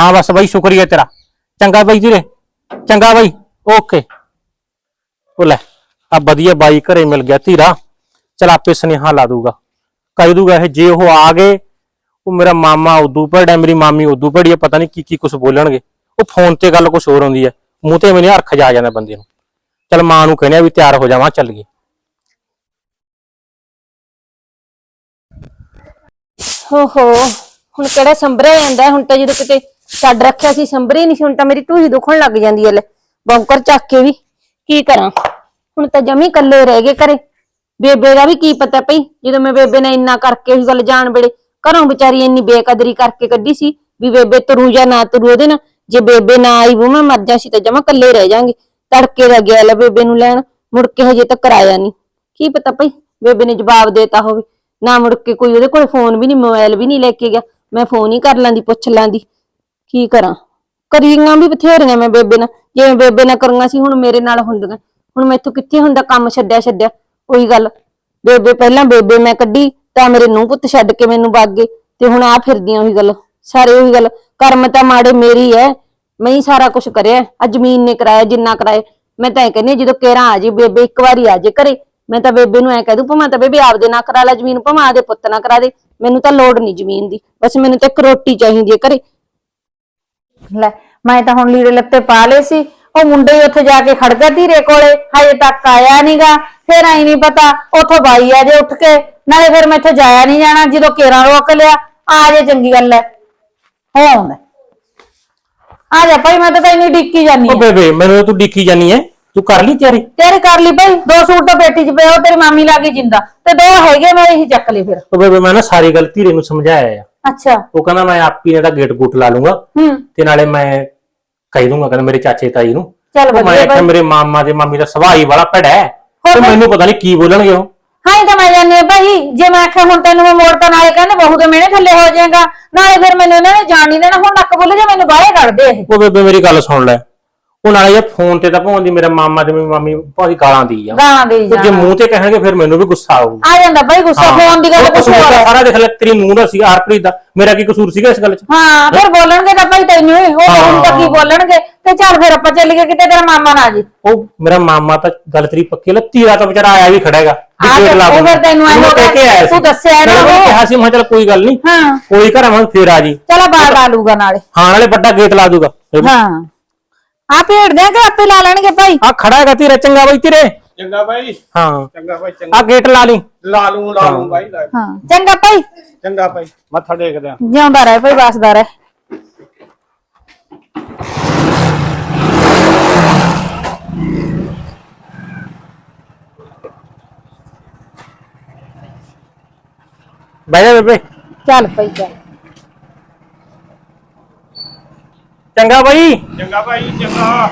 ਹਾਂ, ਬਸ ਬਈ, ਸ਼ੁਕਰੀਆ ਤੇਰਾ। ਚੰਗਾ ਬਈ ਧੀਰੇ। ਚੰਗਾ ਬਈ। ਓਕੇ। ਉਹ ਲੈ ਆ ਵਧੀਆ ਬਾਈ ਘਰੇ ਮਿਲ ਗਿਆ ਧੀਰਾ। ਚਲ ਆਪੇ ਸੁਨੇਹਾ ਲਾ ਦੂਗਾ ਕਹਿ ਦੂਗਾ ਇਹ, ਜੇ ਉਹ ਆ ਗਏ ਉਹ ਮੇਰਾ ਮਾਮਾ ਉਦੋਂ ਭੜਿਆ ਮੇਰੀ ਮਾਮੀ ਉਦੋਂ ਭੜੀ ਹੈ ਪਤਾ ਨਹੀਂ ਕੀ ਕੀ ਕੁਝ ਬੋਲਣਗੇ। ਉਹ ਫੋਨ ਤੇ ਗੱਲ ਕੁਝ ਹੋਰ ਹੁੰਦੀ ਹੈ ਮੂੰਹ ਤੇ ਮੈਨੂੰ ਹਰਖ ਜਾ ਜਾਂਦਾ ਬੰਦੇ ਨੂੰ। ਚਲ ਮਾਂ ਨੂੰ ਕਹਿੰਦੇ ਆ ਵੀ ਤਿਆਰ ਹੋ ਜਾਵਾਂ ਚੱਲ ਹੋ ਹੋ ਹੁਣ ਕਿਹੜਾ ਸੰਭਰਿਆ ਜਾਂਦਾ ਹੁਣ ਤਾਂ ਜਦੋਂ ਕਿਤੇ ਛੱਡ ਰੱਖਿਆ ਸੀ, ਸੰਭਰੇ ਨਹੀਂ ਸੀ, ਹੁਣ ਤਾਂ ਮੇਰੀ ਢੂਹੀ ਦੁਖਣ ਲੱਗ ਜਾਂਦੀ ਐ ਲੈ। ਬੌਂਕਰ ਚੱਕ ਕੇ ਵੀ ਕੀ ਕਰਾਂ? ਹੁਣ ਤਾਂ ਜਮੀ ਕੱਲੇ ਰਹਿ ਗਏ ਘਰੇ। ਬੇਬੇ ਦਾ ਵੀ ਕੀ ਪਤਾ ਪਈ ਜਦੋਂ ਮੈਂ ਬੇਬੇ ਨੇ ਇੰਨਾ ਕਰਕੇ ਉਹੀ ਗੱਲ ਜਾਣ ਵੇਲੇ ਘਰੋਂ ਵਿਚਾਰੀ ਇੰਨੀ ਬੇਕਦਰੀ ਕਰਕੇ ਕੱਢੀ ਸੀ ਵੀ ਬੇਬੇ ਤਰੂ ਜਾਂ ਨਾ ਤਰੂ ਉਹਦੇ ਨਾਲ। ਜੇ ਬੇਬੇ ਨਾ ਆਈ ਉਹ ਮੈਂ ਮਰ ਜਾ ਸੀ ਤਾਂ ਜਮਾ ਕੱਲੇ ਰਹਿ ਜਾਾਂਗੇ। ਤੜਕੇ ਦਾ ਗਿਆ ਲੈ ਬੇਬੇ ਨੂੰ ਲੈਣ, ਮੁੜ ਕੇ ਹਜੇ ਤੱਕ ਆਇਆ ਨਹੀਂ। ਕੀ ਪਤਾ ਪਈ ਬੇਬੇ ਨੇ ਜਵਾਬ ਦੇਤਾ ਹੋਵੇ। ਨਾ ਮੁੜ ਕੇ ਕੋਈ ਉਹਦੇ ਕੋਲ ਫੋਨ ਵੀ ਨਹੀਂ ਮੋਬਾਈਲ ਵੀ ਨਹੀਂ ਲੈ ਕੇ ਗਿਆ। ਮੈਂ ਫੋਨ ਹੀ ਕਰ ਲਾਂਦੀ, ਪੁੱਛ ਲਾਂਦੀ। ਕੀ ਕਰਾਂ? ਕਰੀਆਂ ਵੀ ਬਥੇਰੀਆਂ ਮੈਂ ਬੇਬੇ ਨਾਲ। ਜਿਵੇਂ ਬੇਬੇ ਨਾਲ ਕਰੀਆਂ ਸੀ, ਹੁਣ ਮੇਰੇ ਨਾਲ ਹੁੰਦੀਆਂ। ਹੁਣ ਮੈਥੋਂ ਕਿੱਥੇ ਹੁੰਦਾ ਕੰਮ ਛੱਡਿਆ ਛੱਡਿਆ ਉਹੀ ਗੱਲ। ਬੇਬੇ ਪਹਿਲਾਂ ਬੇਬੇ ਮੈਂ ਕੱਢੀ। ਤਾਂ ਮੇਰੇ ਨੂੰ ਪੁੱਤ ਛੱਡ ਕੇ ਮੈਨੂੰ ਵਗ ਗਏ ਤੇ ਹੁਣ ਆ ਫਿਰਦੀਆਂ ਉਹੀ ਗੱਲ ਸਾਰੇ ਉਹੀ ਗੱਲ ਕਰਮ ਤਾਂ ਮਾੜੇ ਮੇਰੀ ਐ ਮੈਂ ਹੀ ਸਾਰਾ ਕੁਝ ਕਰਿਆ ਆ ਜ਼ਮੀਨ ਨੇ ਕਰਾਇਆ ਜਿੰਨਾ ਕਰਾਇਆ ਮੈਂ ਤਾਂ ਇਹ ਕਹਿੰਦੀ ਹਾਂ, ਜਦੋਂ ਕੇਰਾ ਆ ਜੇ ਬੇਬੇ ਇੱਕ ਵਾਰੀ ਆ ਜੇ ਘਰੇ ਮੈਂ ਤਾਂ ਬੇਬੇ ਨੂੰ ਐ ਕਹਿ ਦੂੰ ਭਾਵੇਂ ਤਾਂ ਬੇਬੇ ਆਪਦੇ ਨਾਲ ਕਰਾ ਲੈ ਜ਼ਮੀਨ ਭਾਵੇਂ ਦੇ ਪੁੱਤ ਨਾਲ ਕਰਾ ਦੇ ਮੈਨੂੰ ਤਾਂ ਲੋੜ ਨਹੀਂ ਜ਼ਮੀਨ ਦੀ ਬਸ ਮੈਨੂੰ ਤਾਂ ਇੱਕ ਰੋਟੀ ਚਾਹੀਦੀ ਹੈ ਘਰੇ। ਲੈ ਮੈਂ ਤਾਂ ਹੁਣ ਲੀੜੇ ਲੱਤੇ ਪਾ ਲਏ ਸੀ ਉਹ ਮੁੰਡੇ ਹੀ ਉੱਥੇ ਜਾ ਕੇ ਖੜ ਗਿਆ ਧੀਰੇ ਕੋਲੇ ਹਜੇ ਤੱਕ ਆਇਆ ਨਹੀਂਗਾ ਫਿਰ ਆਈ ਨਹੀਂ ਪਤਾ ਉੱਥੋਂ ਬਾਈ ਆ ਜੇ ਉੱਠ ਕੇ ਨਾਲੇ ਫਿਰ ਮੈਂ ਇੱਥੇ ਜਾਇਆ ਨਹੀਂ ਜਾਣਾ ਜਦੋਂ ਕੇਰਾਂ ਰੋਕ ਲਿਆ ਆ ਜੇ ਚੰਗੀ ਗੱਲ ਹੈ ਹੋ ਆਉਂਦਾ ਆ ਜਾ ਭਾਈ ਮੈਂ ਤਾਂ ਤੈਨੂੰ ਡਿੱਕੀ ਜਾਨੀ ਉਹ ਆਂ। ਬੇਬੇ ਮੈਨੂੰ ਤੂੰ ਡਿੱਕੀ ਜਾਨੀ ਐ। ਤੂੰ ਕਰ ਲਈ ਤਿਆਰੀ? ਤੇਰੇ ਕਰ ਲਈ ਭਾਈ ਦੋ ਸੂਟ ਤਾਂ ਪੇਟੀ 'ਚ ਪਏ ਉਹ ਤੇਰੀ ਮਾਮੀ ਲਾ ਕੇ ਜਿੰਦਾ। ਤੇ ਦੋ ਹੈਗੇ ਮੈਂ ਇਹੀ ਚੱਕ ਲਈ ਫਿਰ। ਉਹ ਬੇਬੇ ਮੈਂ ਨਾ ਸਾਰੀ ਗੱਲ ਧੀਰੇ ਨੂੰ ਸਮਝਾਇਆ ਆ। ਅੱਛਾ। ਉਹ ਕਹਿੰਦਾ ਮੈਂ ਆਪ ਹੀ ਜਿਹੜਾ ਗੇਟ ਗੂਟ ਲਾ ਲੂੰਗਾ। ਹੂੰ। ਤੇ ਨਾਲੇ ਮੈਂ ਕਹਿ ਦੂੰਗਾ ਕਹਿੰਦਾ ਮੇਰੇ ਚਾਚੇ ਤਾਈ ਨੂੰ। ਚੱਲ ਉਹ ਮੈਂ ਵਧੀਆ ਆਖਿਆ ਮੇਰੇ ਮਾਮਾ ਤੇ ਮਾਮੀ ਦਾ ਹੀ ਬੜਾ ਭੜਾ ਹੈ। ਤੇ। ਮੈਨੂੰ ਪਤਾ ਨਹੀਂ ਕੀ ਬੋਲਣਗੇ ਉਹ। ਹਾਂ ਤਾਂ ਮੈਂ ਜਾਣੀ ਭਾਈ ਜੇ ਮੈਂ ਆਖਿਆ ਹੁਣ ਤੈਨੂੰ ਮੈਂ ਮੋੜ ਤਾਂ ਨਾਲੇ ਕਹਿੰਦੇ ਬਹੂ ਦੇ ਮਿਹਣੇ ਥੱਲੇ ਹੋ ਜਾਏਗਾ। ਨਾਲੇ ਫਿਰ ਮੈਨੂੰ ਇਹਨਾਂ ਨੇ ਜਾਣ ਨਹੀਂ ਦੇਣਾ ਹੁਣ ਨੱਕ ਬੁੱਲ ਜੇ ਮੈਨੂੰ ਬਾਹਰੇ ਕੱਢਦੇ ਇਹ। ਉਹ ਬੇਬੇ ਮੇਰੀ ਗੱਲ ਸੁਣ ਲੈ। ਉਹ ਨਾਲੇ ਇਹ ਫੋਨ ਤੇ ਤਾਂ ਭਾਉਂਦੀ ਮੇਰੇ ਮਾਮਾ ਤੇ ਮੇਰੀ ਮਾਮੀ ਭਾਉਂਦੀ ਗਾਲਾਂ ਦੀ ਆ ਗਾਲਾਂ ਦੇ ਉਹ ਜੇ ਜਾਣਾ। ਮੂੰਹ ਤੇ ਕਹਿਣਗੇ ਫਿਰ ਮੈਨੂੰ ਵੀ ਗੁੱਸਾ ਆਊਗਾ। ਆ ਜਾਂਦਾ ਭਾਈ ਗੁੱਸਾ ਫੋਨ ਦੀ ਗੱਲ ਉਹ ਕੁਛ ਕਸੂਰ ਹੋਰ ਤਾਂ ਹੈ ਸਾਰਾ ਦੇਖ ਲੈ ਤੇਰੀ ਨੂੰਹ ਦਾ ਸੀਗਾ ਹਰਪ੍ਰੀਤ ਦਾ। ਮੇਰਾ ਕੀ ਕਸੂਰ ਸੀਗਾ ਇਸ ਗੱਲ 'ਚ? ਹਾਂ ਫਿਰ ਬੋਲਣਗੇ ਤਾਂ ਭਾਈ ਤੈਨੂੰ ਹੀ। ਉਹ ਹੁਣ ਤਾਂ ਕੀ ਬੋਲਣਗੇ? ਤੇ ਚੱਲ ਫਿਰ ਆਪਾਂ ਚੱਲੀਏ ਕਿਤੇ ਤੇਰਾ ਮਾਮਾ ਨਾ ਜੀ ਉਹ ਮੇਰਾ ਮਾਮਾ ਤਾਂ ਗੱਲ ਤੇਰੀ ਪੱਕੀ ਲੈ ਧੀਰਾ ਤਾਂ ਵਿਚਾਰਾ ਆਇਆ ਵੀ ਖੜੇਗਾ। ਆ ਤੇ ਉਹ ਫਿਰ ਤੈਨੂੰ ਐਂ ਕਹਿ ਕੇ ਆਇਆ ਸੀ। ਤੂੰ ਦੱਸਿਆ ਨਾ ਮੈਂ ਉਹ। ਕਿਹਾ ਸੀ ਮੈਂ ਕਿਹਾ ਚੱਲ ਕੋਈ ਗੱਲ ਨਹੀਂ। ਹਾਂ। ਕੋਈ ਘਰ ਮੈਂ ਫੇਰ ਆ ਜੀ। ਚਲੋ ਬਾਹਰ ਲਾ ਲੂਗਾ ਨਾਲੇ। ਹਾਂ ਨਾਲੇ ਵੱਡਾ ਗੇਟ ਲਾ ਦੂਗਾ। ਹਾਂ। ਆ ਭੇੜ ਕਿ ਆਪੇ ਲਾ ਲੈਣਗੇ ਭਾਈ? ਆ ਖੜਾ ਹੈਗਾ ਧੀਰਾ ਚੰਗਾ ਬਈ ਤੇਰੇ। ਚੰਗਾ ਭਾਈ ਹਾਂ। ਚੰਗਾ ਭਾਈ ਚੰਗਾ। ਆ ਗੇਟ ਲਾ ਲਈ। ਲਾ ਲੂੰ ਲਾ ਲੂੰ ਭਾਈ ਲਾ- ਹਾਂ। ਚੰਗਾ ਭਾਈ। ਚੰਗਾ ਭਾਈ ਮੱਥਾ ਟੇਕਦੇ ਆ। ਜਿਉਂਦਾ ਰਹਿ ਭਾਈ ਵਸਦਾ ਰਹਿ। ਬਹਿ ਜਾ ਬੇਬੇ। ਚੱਲ ਭਾਈ ਚੱਲ। ਚੰਗਾ ਬਈ। ਚੰਗਾ ਭਾਈ ਚੰਗਾ।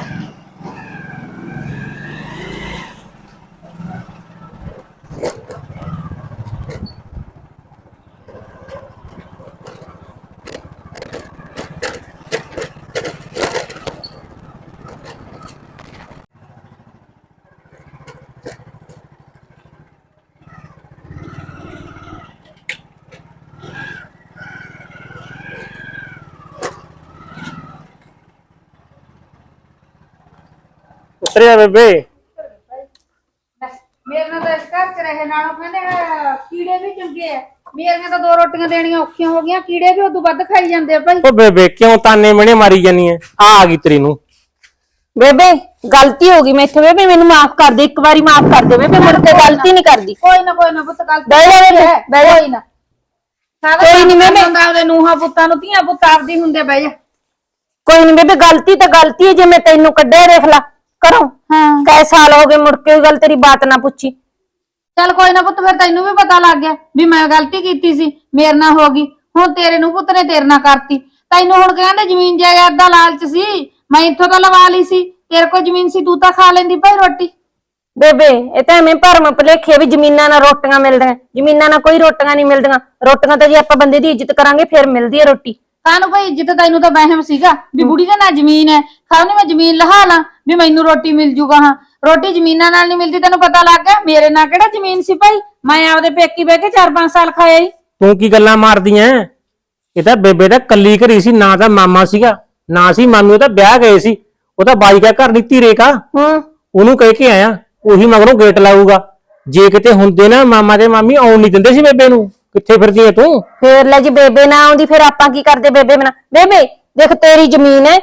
ਜਾ ਬੇਬੇ। ਮੇਰੇ ਨਾਲ ਤਾਂ ਇਸ ਘਰ ਚ ਰਹੇ ਨਾਲੋਂ ਕਹਿੰਦੇ ਆ, ਕੀੜੇ ਵੀ ਚੰਗੇ ਆ। ਮੇਰੀਆਂ ਤਾਂ ਦੋ ਰੋਟੀਆਂ ਦੇਣੀਆਂ ਔਖੀਆਂ ਹੋ ਗਈਆਂ ਕੀੜੇ ਵੀ ਉਦੋਂ ਵੱਧ ਖਾਈ ਜਾਂਦੇ ਆ ਭਾਈ। ਉਹ ਬੇਬੇ ਕਿਉਂ ਤਾਨੇ ਮਣੇ ਮਾਰੀ ਜਾਨੀ ਐ? ਆ ਆ ਗਈ ਤੇਰੀ ਨੂੰ ਬੇਬੇ ਗਲਤੀ ਹੋ ਗਈ ਮੈਥੋਂ ਬੇਬੇ ਮੈਨੂੰ ਮਾਫ ਕਰ ਦੇ ਇੱਕ ਵਾਰੀ ਮਾਫ ਕਰ ਦੇ ਬੇਬੇ ਮੁੜ ਕੇ ਗਲਤੀ ਨਹੀਂ ਕਰਦੀ। ਕੋਈ ਨਾ ਕੋਈ ਨਾ ਪੁੱਤ ਕੱਲ ਬਹਿ ਜਾ ਬੇਬੇ, ਬਹਿ ਜਾ। ਕੋਈ ਨਾ। ਕੋਈ ਨੀ ਮੈਨੇ- ਹੁੰਦਾ ਉਹਦੇ ਨੂੰਹਾਂ ਪੁੱਤਾਂ ਨੂੰ ਧੀਆਂ ਪੁੱਤ ਆਪਦੀ ਹੁੰਦੇ ਬਹਿ ਜਾ। ਕੋਈ ਨਹੀਂ ਬੇਬੇ ਗਲਤੀ ਤਾਂ ਗਲਤੀ ਹੈ ਜੇ ਮੈਂ ਤੈਨੂੰ ਕੱਢਿਆ ਦੇਖ ਲਾ। ਕਰੋ। ਹਾਂ। ਕਈ ਸਾਲ ਹੋ ਗਏ ਮੁੜ ਕੇ ਉਹ ਗੱਲ ਤੇਰੀ ਬਾਤ ਨਾ ਪੁੱਛੀ। ਚੱਲ ਕੋਈ ਨਾ ਪੁੱਤ ਫਿਰ ਤੈਨੂੰ ਵੀ ਪਤਾ ਲੱਗ ਗਿਆ ਵੀ ਮੈਂ ਗਲਤੀ ਕੀਤੀ ਸੀ ਮੇਰੇ ਨਾਲ ਹੋ ਗਈ। ਹੁਣ ਤੇਰੇ ਨੂੰ ਪੁੱਤ ਨੇ ਤੇਰੇ ਨਾਲ ਕਰਤੀ। ਤੈਨੂੰ ਹੁਣ ਕਹਿੰਦੇ ਜ਼ਮੀਨ ਜਾਇਦਾਦ ਦਾ ਲਾਲਚ ਸੀ ਮੈਂ ਇੱਥੋਂ ਤਾਂ ਲਵਾ ਲਈ ਸੀ। ਤੇਰੇ ਕੋਲ ਜ਼ਮੀਨ ਸੀ ਤੂੰ ਤਾਂ ਖਾ ਲੈਂਦੀ ਭਾਈ ਰੋਟੀ। ਬੇਬੇ ਇਹ ਤਾਂ ਐਵੇਂ ਭਰਮ ਭਲੇਖੇ ਵੀ ਜ਼ਮੀਨਾਂ ਨਾਲ ਰੋਟੀਆਂ ਮਿਲਦੀਆਂ। ਜ਼ਮੀਨਾਂ ਨਾਲ ਕੋਈ ਰੋਟੀਆਂ ਨਹੀਂ ਮਿਲਦੀਆਂ। ਰੋਟੀਆਂ ਤਾਂ ਜੇ ਆਪਾਂ ਬੰਦੇ ਦੀ ਇੱਜ਼ਤ ਕਰਾਂਗੇ ਫਿਰ ਮਿਲਦੀ ਹੈ ਰੋਟੀ। ਕਾਹਨੂੰ ਭਾਈ ਇੱਜ਼ਤ ਤੈਨੂੰ ਤਾਂ ਵਹਿਮ ਸੀਗਾ ਵੀ ਬੁੜੀ ਦੇ ਨਾਲ ਜ਼ਮੀਨ ਹੈ। ਖਾਉਣੀ ਮੈਂ ਜ਼ਮੀਨ ਲਹਾ ਲਾਂ ਵੀ ਮੈਨੂੰ ਰੋਟੀ ਮਿਲ ਜੂਗਾ ਹਾਂ। ਰੋਟੀ ਜ਼ਮੀਨਾਂ ਨਾਲ ਨਹੀਂ ਮਿਲਦੀ ਤੈਨੂੰ ਪਤਾ ਲੱਗ ਗਿਆ? ਮੇਰੇ ਨਾਲ ਕਿਹੜਾ ਜ਼ਮੀਨ ਸੀ ਭਾਈ? ਮੈਂ ਆਪਦੇ ਪੇਕੀ ਬਹਿ ਕੇ 4-5 ਸਾਲ ਖਾਇਆ ਹੀ ਤੂੰ ਕੀ ਗੱਲਾਂ ਮਾਰਦੀ ਐ ਇਹ ਤਾਂ ਬੇਬੇ ਦਾ ਕੱਲੀ ਘਰੀ ਸੀ ਨਾ ਤਾਂ ਮਾਮਾ ਸੀਗਾ ਨਾ ਸੀ ਮਾਮੀ ਤਾਂ ਵਿਆਹ ਗਏ ਸੀ। ਉਹ ਤਾਂ ਬਾਈ ਕਾ ਘਰ ਨਹੀਂ ਧੀਰੇ ਕਾ। ਹੂੰ। ਉਹਨੂੰ ਕਹਿ ਕੇ ਆਇਆ ਉਹੀ ਮਗਰੋਂ ਗੇਟ ਲਾਊਗਾ। ਜੇ ਕਿਤੇ ਹੁੰਦੇ ਨਾ ਮਾਮਾ ਤੇ ਮਾਮੀ ਆਉਣ ਨਹੀਂ ਦਿੰਦੇ ਸੀ ਬੇਬੇ ਨੂੰ। ਕਿੱਥੇ ਫਿਰਦੀ ਐ ਤੂੰ? ਫੇਰ ਲੈ ਜੀ ਬੇਬੇ ਨਾ ਆਉਂਦੀ ਫਿਰ ਆਪਾਂ ਕੀ ਕਰਦੇ ਬੇਬੇ ਬਣਾ ਬੇਬੇ ਦੇਖ ਤੇਰੀ ਜ਼ਮੀਨ ਹੈ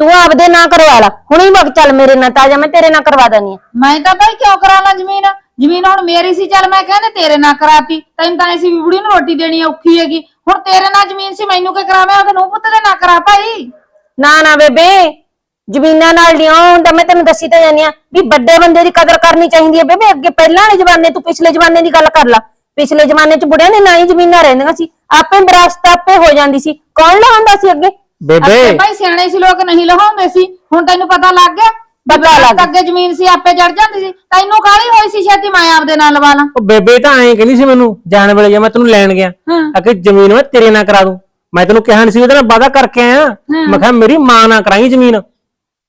ਤੂੰ ਆਪਦੇ ਨਾਂ ਕਰਵਾ ਲਾ। ਹੁਣੇ ਵਕ ਚੱਲ ਮੇਰੇ ਨਾਲ ਤਾਜਾ ਮੈਂ ਤੇਰੇ ਨਾਲ ਕਰਵਾ ਦਨੀ ਆ। ਮੈਂ ਤਾਂ ਭਾਈ ਕਿਉਂ ਕਰਾ ਲਾਂ ਜ਼ਮੀਨ? ਜ਼ਮੀਨ ਹੁਣ ਮੇਰੀ ਸੀ ਚੱਲ ਮੈਂ ਕਹਿੰਦੇ ਤੇਰੇ ਨਾਲ ਕਰਾਤੀ। ਤੈਨੂੰ ਤਾਂ ਐਸੀ ਵੀ ਬੁੜੀ ਨੂੰ ਰੋਟੀ ਦੇਣੀ ਔਖੀ ਹੈਗੀ। ਹੁਣ ਤੇਰੇ ਨਾਲ ਜ਼ਮੀਨ ਸੀ ਮੈਨੂੰ ਕੀ ਕਰਾਵੇਂ? ਉਹਦੇ ਨੂੰ ਪੁੱਤ ਦੇ ਨਾਲ ਕਰਾ ਭਾਈ। ਨਾ ਨਾ ਬੇਬੇ ਜ਼ਮੀਨਾਂ ਨਾਲ ਨਹੀਂ ਹੁੰਦਾ ਮੈਂ ਤੈਨੂੰ ਦੱਸੀ ਤਾਂ ਜਾਨੀ ਆ ਵੀ ਵੱਡੇ ਬੰਦੇ ਦੀ ਕਦਰ ਕਰਨੀ ਚਾਹੀਦੀ ਹੈ ਬੇਬੇ ਅੱਗੇ ਪਹਿਲਾਂ ਵਾਲੇ ਜ਼ਮਾਨੇ ਤੂੰ ਪਿਛਲੇ ਜ਼ਮਾਨੇ ਦੀ ਗੱਲ ਕਰ ਲਾ। ਪਿਛਲੇ ਜ਼ਮਾਨੇ 'ਚ ਬੁੜਿਆਂ ਨੇ ਨਾ ਹੀ ਜ਼ਮੀਨਾਂ ਰਹਿੰਦੀਆਂ ਸੀ ਆਪੇ ਵਿਰਾਸਤ ਆਪੇ ਹੋ ਜਾਂਦੀ ਸੀ। ਕੌਣ ਲਾਉਂਦਾ ਸੀ ਅੱਗੇ? ਬੇਬੇ। ਅੱਗੇ ਭਾਈ ਸਿਆਣੇ ਸੀ ਲੋਕ ਨਹੀਂ ਲਹਾਉਂਦੇ ਸੀ। ਹੁਣ ਤੈਨੂੰ ਪਤਾ ਲੱਗ ਗਿਆ ਪਤਾ ਲੱਗ ਗਿਆ। ਅੱਗੇ ਜ਼ਮੀਨ ਸੀ ਆਪੇ ਚੜ ਜਾਂਦੀ ਸੀ। ਤੈਨੂੰ ਕਾਹਲੀ ਹੋਈ ਸੀ ਛੇਤੀ ਮੈਂ ਆਪਦੇ ਨਾਲ ਲਵਾ ਲਾਂ। ਉਹ ਬੇਬੇ ਤਾਂ ਐਂ ਕਹਿੰਦੀ ਸੀ ਮੈਨੂੰ ਜਾਣ ਵੇਲੇ ਜੇ ਮੈਂ ਤੈਨੂੰ ਲੈਣ ਗਿਆ ਜ਼ਮੀਨ ਮੈਂ ਤੇਰੇ ਨਾਲ ਕਰਾ ਦੂੰ। ਮੈਂ ਤੈਨੂੰ ਕਿਹਾ ਨੀ ਸੀ ਉਹਦੇ ਨਾਲ ਕਰਕੇ ਆਇਆ। ਮੈਂ ਕਿਹਾ ਮੇਰੀ ਮਾਂ ਨਾਲ ਕਰਾਈ ਜ਼ਮੀਨ।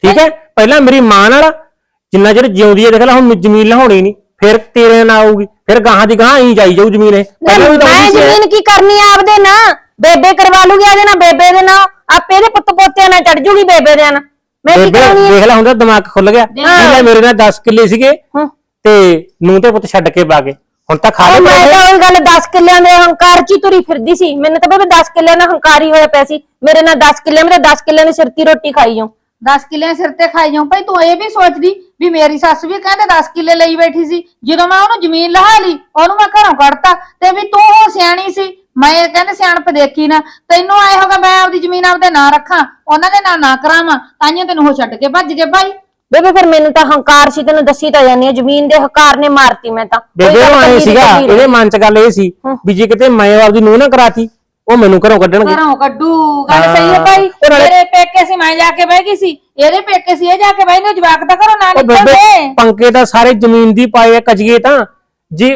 ਠੀਕ ਹੈ? ਪਹਿਲਾਂ ਮੇਰੀ ਮਾਂ ਨਾਲ ਜਿੰਨਾ ਚਿਰ ਜਿਉਂਦੀ ਹੈ ਦੇਖ ਲੈ ਹੁਣ ਜ਼ਮੀਨ ਲਹਾਉਣੀ ਨਹੀਂ ਫਿਰ ਤੇਰੇ ਨਾਲ ਆਊਗੀ ਫਿਰ ਗਾਹਾਂ ਦੀ ਗਾਹਾਂ ਹੀ ਜਾਈ ਜਾਊ ਜ਼ਮੀਨ। ਇਹ ਪਹਿਲਾਂ ਵੀ ਤਾਂ ਮੈਂ ਸੀ। ਜ਼ਮੀਨ ਕੀ ਕਰਨੀ ਆ ਆਪਦੇ ਨਾਂ ਬੇਬੇ ਕਰਵਾ ਲੂਗੀ ਇਹਦੇ ਨਾਲ ਬੇਬੇ ਦੇ ਨਾਂ ਆਪੇ ਇਹਦੇ ਪੁੱਤ ਪੋਤਿਆਂ ਨਾਲ ਚੜ ਜੂਗੀ ਬੇਬੇ ਦੇ ਨਾਲ। ਮੈਂ ਕੀ ਬੇਬੇ ਕਰਾਉਣੀ ਆ? ਦੇਖ ਲੈ ਹੁੰਦਾ ਦਿਮਾਗ ਖੁੱਲ ਗਿਆ। ਪਹਿਲਾਂ ਮੇਰੇ ਨਾਲ 10 ਕਿੱਲੇ ਸੀਗੇ ਹਾਂ। ਤੇ ਨੂੰ ਤੇ ਪੁੱਤ ਛੱਡ ਕੇ ਬਾਗੇ ਹੁਣ ਤਾਂ ਖਾ ਉਹ ਲੈ ਮੈਂ ਤਾਂ ਉਹੀ ਗੱਲ 10 ਕਿੱਲਿਆਂ ਦੇ ਹੰਕਾਰ ਚ ਹੀ ਤੁਰੀ ਫਿਰਦੀ ਸੀ। ਮੈਨੂੰ ਤਾਂ ਬੇਬੇ 10 ਕਿੱਲਿਆਂ ਦਾ ਹੰਕਾਰੀ ਹੋਇਆ ਪਿਆ ਸੀ। ਮੇਰੇ ਨਾਲ 10 ਕਿੱਲੇ ਮੇਰੇ 10 ਕਿੱਲਿਆਂ ਦੀ ਸਿਰਤੀ ਰੋਟੀ ਖਾਈ ਜਾਉ 10 ਕਿੱਲੇ ਸਿਰ ਤੇ ਖਾਈ ਜਾਉ ਭਾਈ ਤੂੰ ਇਹ ਵੀ ਸੋਚਦੀ ਵੀ ਮੇਰੀ ਸੱਸ ਵੀ ਕਹਿੰਦੇ 10 ਕਿੱਲੇ ਲਈ ਬੈਠੀ ਸੀ। ਜਦੋਂ ਮੈਂ ਉਹਨੂੰ ਜ਼ਮੀਨ ਲਹਾ ਲਈ ਉਹਨੂੰ ਮੈਂ ਘਰੋਂ ਕੱਢਤਾ ਤੇ ਵੀ ਤੂੰ ਉਹ ਸਿਆਣੀ ਸੀ। ਮੈਂ ਇਹ ਕਹਿੰਦੇ ਸਿਆਣਪ ਦੇਖੀ ਨਾ ਤੈਨੂੰ ਆਏ ਹੋਗਾ ਮੈਂ ਆਪਦੀ ਜ਼ਮੀਨ ਆਪਦੇ ਨਾਂ ਰੱਖਾਂ ਉਹਨਾਂ ਦੇ ਨਾਂ ਨਾ ਕਰਾਵਾਂ ਤਾਈਆਂ ਤੈਨੂੰ ਉਹ ਛੱਡ ਕੇ ਭੱਜ ਗਏ ਭਾਈ। ਬੇਬੇ ਫਿਰ ਮੈਨੂੰ ਤਾਂ ਹੰਕਾਰ ਸੀ ਤੈਨੂੰ ਦੱਸੀ ਤਾਂ ਜਾਨੀ ਆ ਜ਼ਮੀਨ ਦੇ ਹੰਕਾਰ ਨੇ ਮਾਰਤੀ ਮੈਂ ਤਾਂ। ਕੋਈ ਬੇਬੇ ਗੱਲ ਨੂੰ ਸੀਗਾ ਇਹਦੇ ਮਨ ਚ ਗੱਲ ਇਹ ਸੀ ਵੀ ਜੇ ਕਿਤੇ ਮੈਂ ਆਪਦੀ ਨੂੰਹ ਨਾ ਕਰਾਤੀ ਉਹ ਮੈਨੂੰ ਘਰੋਂ ਕੱਢਣਗੇ। ਘਰੋਂ ਕੱਢੂ ਗੱਲ ਸਹੀ ਹੈ ਭਾਈ। ਉਹ ਨਾਲੇ- ਮੇਰੇ ਪੇਕੇ ਸੀ ਮੈਂ ਜਾ ਕੇ ਬਹਿ ਗਈ ਸੀ। ਇਹਦੇ ਪੇਕੇ ਸੀ ਇਹ ਜਾ ਕੇ ਬਹਿ ਨੇ ਜਵਾਕ ਤਾਂ ਘਰੋਂ ਨਾ ਉਹ ਬੇਬੇ ਨਿਕਲਦੇ। ਪੰਕੇ ਤਾਂ ਸਾਰੇ ਜ਼ਮੀਨ ਦੀ ਪਾਏ ਆ ਕਜੀਏ ਤਾਂ। ਜੇ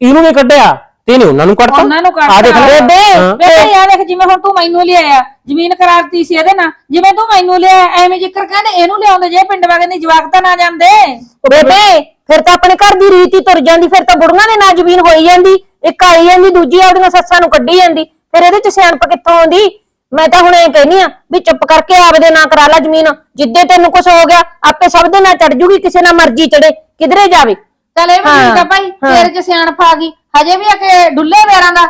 ਇਹਨੂੰ ਨਹੀਂ ਕੱਢਿਆ ਤੇ ਨਹੀਂ ਉਹਨਾਂ ਨੂੰ ਕੱਢਤਾ। ਉਹਨਾਂ ਨੂੰ। ਆ ਦੇਖ ਲੈ। ਹਾਂ। ਬੇਬੇ ਯਾਰ ਦੇਖ ਜਿਵੇਂ ਹੁਣ ਤੂੰ ਮੈਨੂੰ ਲਿਆਇਆ ਜ਼ਮੀਨ ਕਰਾਰਤੀ ਸੀ ਇਹਦੇ ਨਾਲ ਜਿਵੇਂ ਤੂੰ ਮੈਨੂੰ ਲਿਆਇਆ ਐਵੇਂ ਜ਼ਿਕਰ ਕਹਿੰਦੇ ਇਹਨੂੰ ਲਿਆਉਂਦੇ ਜੇ ਪਿੰਡ ਵਾਲੇ ਨਹੀਂ ਜਵਾਕ ਤਾਂ ਨਾ ਜਾਂਦੇ। ਬੇਬੇ ਫਿਰ ਤਾਂ ਆਪਣੇ ਘਰ ਦੀ ਰੀਤੀ ਤੁਰ ਜਾਂਦੀ ਫਿਰ ਤਾਂ ਬੁੜੀਆਂ ਦੇ ਨਾਲ ਜ਼ਮੀਨ ਹੋਈ ਜਾਂਦੀ ਇੱਕ ਆਈ ਜਾਂਦੀ ਦੂਜੀ ਆਪਦੀਆਂ ਸੱਸਾਂ ਨੂੰ ਕੱਢੀ ਜਾਂਦੀ। ਫਿਰ ਇਹਦੇ ਚ ਸਿਆਣਪ ਕਿੱਥੋਂ ਆਉਂਦੀ? ਮੈਂ ਤਾਂ ਹੁਣ ਇਹ ਕਹਿਨੀ ਆ ਵੀ ਚੁੱਪ ਕਰਕੇ ਆਪਦੇ ਨਾਂ ਕਰਾ ਲੈ ਜ਼ਮੀਨ। ਜਿੱਦੇ ਤੈਨੂੰ ਕੁਝ ਹੋ ਗਿਆ ਆਪੇ ਸਭ ਦੇ ਨਾਂ ਚੜ ਜੂਗੀ ਕਿਸੇ ਨਾਲ ਮਰਜ਼ੀ ਚੜੇ ਕਿਧਰੇ ਜਾਵੇ। ਚੱਲ ਇਹ ਵੀ ਠੀਕ ਆ ਭਾਈ ਤੇਰੇ ਚ ਸਿਆਣਪ ਆ ਗਈ ਹਜੇ ਵੀ ਆ ਕੇ ਡੁੱਲੇ ਵੇਰਾਂ ਦਾ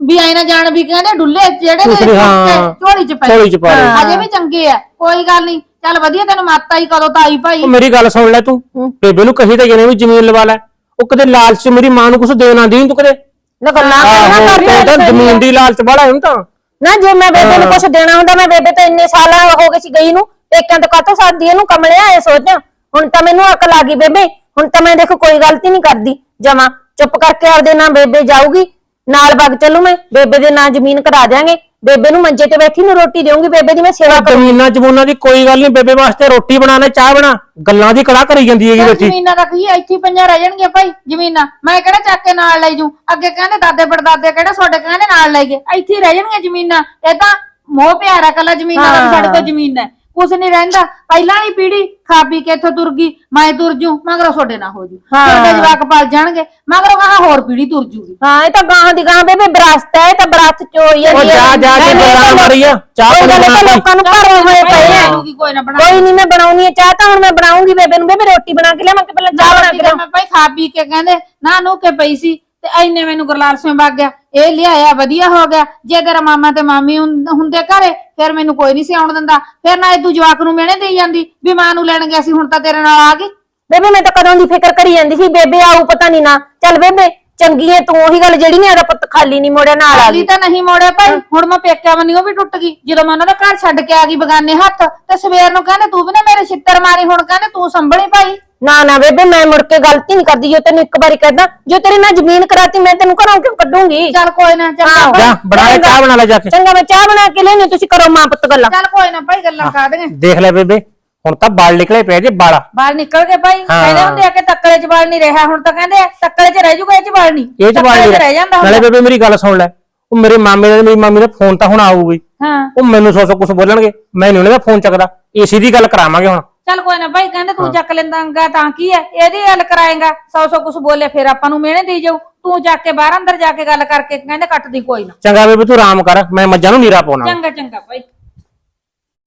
ਵੀ ਐ ਨਾ ਜਾਣ ਵੀ ਕਹਿੰਦੇ ਡੁੱਲੇ ਜਿਹੜੇ ਦੂਸਰੀ, ਨੇ ਹਾਂ। ਝੋਲੀ ਚ ਪਏ। ਝੋਲੀ ਚ ਪਾ ਲਏ। ਹਜੇ ਵੀ ਚੰਗੇ ਆ ਕੋਈ ਗੱਲ ਨਹੀਂ। ਚੱਲ ਵਧੀਆ ਤੈਨੂੰ ਮੱਤ ਆਈ ਕਦੋਂ ਤਾਂ ਆਈ ਭਾਈ। ਉਹ ਮੇਰੀ ਗੱਲ ਸੁਣ ਲੈ ਤੂੰ। ਬੇਬੇ ਨੂੰ ਕਹੀ ਤਾਂ ਗਏ ਨੇ ਵੀ ਜ਼ਮੀਨ ਲਵਾ ਲੈ। ਉਹ ਕਦੇ ਲਾਲਚ ਚ ਮੇਰੀ ਮਾਂ ਨੂੰ ਕੁਝ ਦੇਣਾ ਦੇਂ ਤੂੰ ਕਦੇ? ਨਾ ਗੱਲਾਂ ਆਹੋ ਕਰਨਾ ਤੇ ਕਰ ਉਹਦਾ ਜ਼ਮੀਨ ਦੀ ਲਾਲਚ ਬੜਾ ਹੁਣ ਤਾਂ। ਨਾ ਜੇ ਮੈਂ ਬੇਬੇ ਨੂੰ ਕੁਝ ਦੇਣਾ ਹੁੰਦਾ ਮੈਂ ਬੇਬੇ ਤੋਂ ਇੰਨੇ ਸਾਲ ਹੋ ਗਏ ਸੀ ਗਈ ਨੂੰ ਪੇਕਿਆਂ ਤੋਂ ਕਾਤੋਂ ਸਾਦੀ ਇਹਨੂੰ ਕਮਲਿਆ ਐ ਸੋਚ ਹੁਣ ਤਾਂ ਮੈਨੂੰ ਅਕਲ ਆ ਗਈ ਬੇਬੇ ਹੁਣ ਤਾਂ ਮੈਂ ਦੇਖੋ ਕੋਈ ਗਲਤੀ ਨਹੀਂ ਕਰਦੀ ਜਮਾ। ਚੁੱਪ ਕਰਕੇ ਆਪਦੇ ਨਾਲ ਬੇਬੇ ਜਾਊਗੀ ਨਾਲ ਵਗ ਚੱਲੂ ਮੈਂ ਬੇਬੇ ਦੇ ਨਾਂ ਜ਼ਮੀਨ ਕਰਾ ਦਿਆਂਗੇ। ਬੇਬੇ ਨੂੰ ਮੰਜੇ ਤੇ ਬੈਠੀ ਨੂੰ ਰੋਟੀ ਦੇਵਾਂਗੀ ਬੇਬੇ ਦੀ ਮੈਂ ਸੇਵਾ ਕਰੂੰ ਜ਼ਮੀਨਾਂ ਜਮੂਨਾਂ ਦੀ ਕੋਈ ਗੱਲ ਨਹੀਂ ਬੇਬੇ ਵਾਸਤੇ ਰੋਟੀ ਬਣਾਣਾ ਚਾਹ ਬਣਾ ਗੱਲਾਂ ਦੀ ਕੜਾ ਕਰੀ ਜਾਂਦੀ ਹੈਗੀ ਬੈਠੀ। ਜ਼ਮੀਨਾਂ ਦਾ ਕੀ ਆ, ਇੱਥੇ ਹੀ ਪੰਜਾਂ ਰਹਿ ਜਾਣਗੀਆਂ ਭਾਈ ਜ਼ਮੀਨਾਂ। ਮੈਂ ਕਿਹੜਾ ਚੱਕ ਕੇ ਨਾਲ ਲੈ ਜੂ ਅੱਗੇ ਕਹਿੰਦੇ ਦਾਦੇ ਪੜਦਾਦੇ ਕਿਹੜਾ ਤੁਹਾਡੇ ਕਹਿੰਦੇ ਨਾਲ ਲੈ ਗਏ? ਇੱਥੇ ਹੀ ਰਹਿ ਜਾਣਗੀਆਂ ਜ਼ਮੀਨਾਂ। ਇਹ ਤਾਂ ਮੋਹ ਪਿਆਰ ਆ ਕੱਲਾ ਜ਼ਮੀਨਾਂ ਦਾ ਵੀ ਸਾਡੇ ਕੋਲ ਜ਼ਮੀਨ ਹੈ। ਕੁਛ ਨਹੀਂ ਰਹਿੰਦਾ। ਪਹਿਲਾਂ ਵਾਲੀ ਪੀੜੀ ਖਾ ਪੀ ਕੇ ਇੱਥੋਂ ਤੁਰ ਗਈ ਮੈਂ ਤੁਰ ਜੂ ਮਗਰੋਂ ਤੁਹਾਡੇ ਨਾਲ ਹੋ ਜੂ। ਤੁਹਾਡੇ ਜਵਾਕ ਪਲ ਜਾਣਗੇ ਮਗਰੋਂ ਕਹਾ ਹੋਰ ਪੀੜੀ ਤੁਰ ਜੂਗੀ। ਹਾਂ ਇਹ ਤਾਂ ਗਾਂ ਦੀ ਗਾਂ ਬੇਬੇ ਵਿਰਾਸਤ ਹੈ ਇਹ ਤਾਂ ਵਿਰਾਸਤ ਚ ਹੋਈ ਉਹ ਜਾਂਦੀ ਜਾ ਜਾ ਕੇ ਗੱਲਾਂ ਨਹੀਂ, ਮਾਰੀ ਆ ਚਾਹ ਕੋਈ ਗੱਲ ਪਾਣੀ ਨਹੀਂ ਲੋਕਾਂ ਨੂੰ ਭਰੇ ਹੋਏ ਪਏ ਆ। ਬਣਾਉਗੀ ਕੋਈ ਨਾ ਬਣਾ ਕੋਈ ਨਹੀਂ ਮੈਂ ਬਣਾਉਣੀ ਹੈ ਚਾਹ ਤਾਂ ਹੁਣ ਮੈਂ ਬਣਾਉਂਗੀ ਬੇਬੇ ਨੂੰ। ਬੇਬੇ ਰੋਟੀ ਬਣਾ ਕੇ ਲਿਆਵਾਂ ਕਿ ਪਹਿਲਾਂ ਚਾਹ ਬਣਾ ਕੇ ਲਿਆਵਾਂ ਮੈਂ ਭਾਈ ਖਾ ਪੀ ਕੇ ਕਹਿੰਦੇ ਨਾ ਨੂੰ ਕੇ ਪਈ ਸੀ ਤੇ ਐਨੇ ਮੈਨੂੰ ਗੁਰਲਾਲ ਸਿੰਘ ਵਗ ਗਿਆ। ਇਹ ਲਿਆਇਆ ਵਧੀਆ ਹੋ ਗਿਆ। ਜੇ ਤੇਰਾ ਮਾਮਾ ਤੇ ਮਾਮੀ ਹੁੰ- ਹੁੰਦੇ ਘਰੇ ਫਿਰ ਮੈਨੂੰ ਕੋਈ ਨਹੀਂ ਸੀ ਆਉਣ ਦਿੰਦਾ। ਫਿਰ ਨਾ ਇਹ ਤੂੰ ਜਵਾਕ ਨੂੰ ਮਿਹਣੇ ਦੇਈ ਜਾਂਦੀ ਵੀ ਮਾਂ ਨੂੰ ਲੈਣ ਗਿਆ ਸੀ ਹੁਣ ਤਾਂ ਤੇਰੇ ਨਾਲ ਆ ਗਈ। ਬੇਬੇ ਮੈਂ ਤਾਂ ਕਦੋਂ ਦੀ ਫਿਕਰ ਕਰੀ ਜਾਂਦੀ ਸੀ ਬੇਬੇ ਆਊ ਪਤਾ ਨਹੀਂ ਨਾ। ਚੱਲ ਬੇਬੇ ਚੰਗੀ ਐ ਤੂੰ ਉਹੀ ਗੱਲ ਜਿਹੜੀ ਨੇ ਆਦਾ ਪੁੱਤ ਖਾਲੀ ਨਹੀਂ ਮੋੜਿਆ ਨਾਲ ਆ ਤਾਂ ਨਹੀਂ ਮੋੜਿਆ ਭਾਈ। ਹੁਣ ਮੈਂ ਪੇਕਿਆ ਮੰਨੀ ਉਹ ਵੀ ਟੁੱਟ ਗਈ। ਜਦੋਂ ਮੈਂ ਉਹਨਾਂ ਦਾ ਘਰ ਛੱਡ ਕੇ ਆ ਗਈ ਬਗਾਨੇ ਹੱਥ ਤੇ ਸਵੇਰ ਨੂੰ ਕਹਿੰਦੇ ਤੂੰ ਵੀ ਨਾ ਮੇਰੇ ਛਿੱਤਰ ਮਾਰੀ ਹੁਣ ਕਹਿੰਦੇ ਤੂੰ ਸੰਭਲੀ ਭਾਈ। ਨਾ ਨਾ ਬੇਬੇ ਮੈਂ ਮੁੜ ਕੇ ਗਲਤੀ ਨਹੀਂ ਕਰਦੀ ਜੋ ਤੈਨੂੰ ਇੱਕ ਵਾਰੀ ਕਹਿਦਾ ਜੋ ਤੇਰੇ ਨਾਲ ਜ਼ਮੀਨ ਕਰਾਤੀ ਮੈਂ ਤੈਨੂੰ ਘਰੋਂ ਕਿਉਂ ਕੱਢੂੰਗੀ? ਚੱਲ ਕੋਈ ਨਾ ਚੱਲ ਆਹੋ। ਜਾ ਬਣਾ ਲੈ ਚਾਹ ਬਣਾ ਲੈ ਜਾ ਕੇ। ਚੰਗਾ ਮੈਂ ਚਾਹ ਬਣਾ ਕੇ ਲਿਆਉਣੀ ਤੁਸੀਂ ਕਰੋ ਮਾਂ ਪੁੱਤ ਗੱਲਾਂ। ਚੱਲ ਕੋਈ ਨਾ ਭਾਈ ਗੱਲਾਂ ਕਰ ਦੇਗੇ ਦੇਖ ਲੈ ਬੇਬੇ ਹੁਣ ਤਾਂ ਬਾਲ ਨਿਕਲੇ ਪਏ ਜੇ ਬਾਲ। ਬਾਹਰ ਨਿਕਲ ਗਏ ਭਾਈ। ਹਾਂ। ਕਹਿੰਦੇ ਹੁੰਦੇ ਆ ਕਿ ਤੱਕਲੇ 'ਚ ਬਾਲ ਨਹੀਂ ਰਿਹਾ ਹੁਣ ਤਾਂ ਕਹਿੰਦੇ ਆ ਤੱਕਲੇ 'ਚ ਰਹਿ ਜੂਗਾ ਇਹ 'ਚ ਬਾਲ ਨਹੀਂ। ਇਹ ਚ ਬਾਲ ਤੱਕਲੇ ਰਹਿ। ਜਾਂਦਾ ਨਾਲੇ ਬੇਬੇ ਮੇਰੀ ਗੱਲ ਸੁਣ ਲੈ। ਉਹ ਮੇਰੇ ਮਾਮੇ ਦਾ ਮੇਰੀ ਮਾਮੀ ਦਾ ਫੋਨ ਤਾਂ ਹੁਣ ਆਊਗੀ। ਹਾਂ। ਉਹ ਮੈਨੂੰ ਸੌ ਸੌ ਕੁਝ ਬੋਲਣਗੇ। ਮੈਂ ਨਹੀਂ ਉਹਨਾਂ ਦਾ ਫੋਨ ਚੱਕਦਾ। ਏਸੀ ਦੀ ਗੱਲ ਕਰਾਵਾਂਗੇ ਹੁਣ। ਚੱਲ ਕੋਈ ਨਾ ਭਾਈ ਕਹਿੰਦੇ ਤੂੰ ਚੱਕ ਲੈਂਦਾਗਾ ਤਾਂ ਕੀ ਹੈ ਇਹਦੀ ਗੱਲ ਕਰਾਏਗਾ। ਸੌ ਸੌ ਕੁਛ ਬੋਲੇ ਫਿਰ ਆਪਾਂ ਨੂੰ ਮਿਹਣੇ ਦੇਈ ਜਾਊ। ਤੂੰ ਜਾ ਕੇ ਬਾਹਰ ਅੰਦਰ ਜਾ ਕੇ ਗੱਲ ਕਰਕੇ ਕਹਿੰਦੇ ਕੱਟਦੀ ਕੋਈ ਨਾ। ਚੰਗਾ ਬੇਬੇ ਤੂੰ ਆਰਾਮ ਕਰ। ਮੈਂ ਮੱਝਾਂ ਨੂੰ ਨੀਰਾ ਪਾਉਣਾ। ਚੰਗਾ ਚੰਗਾ ਭਾਈ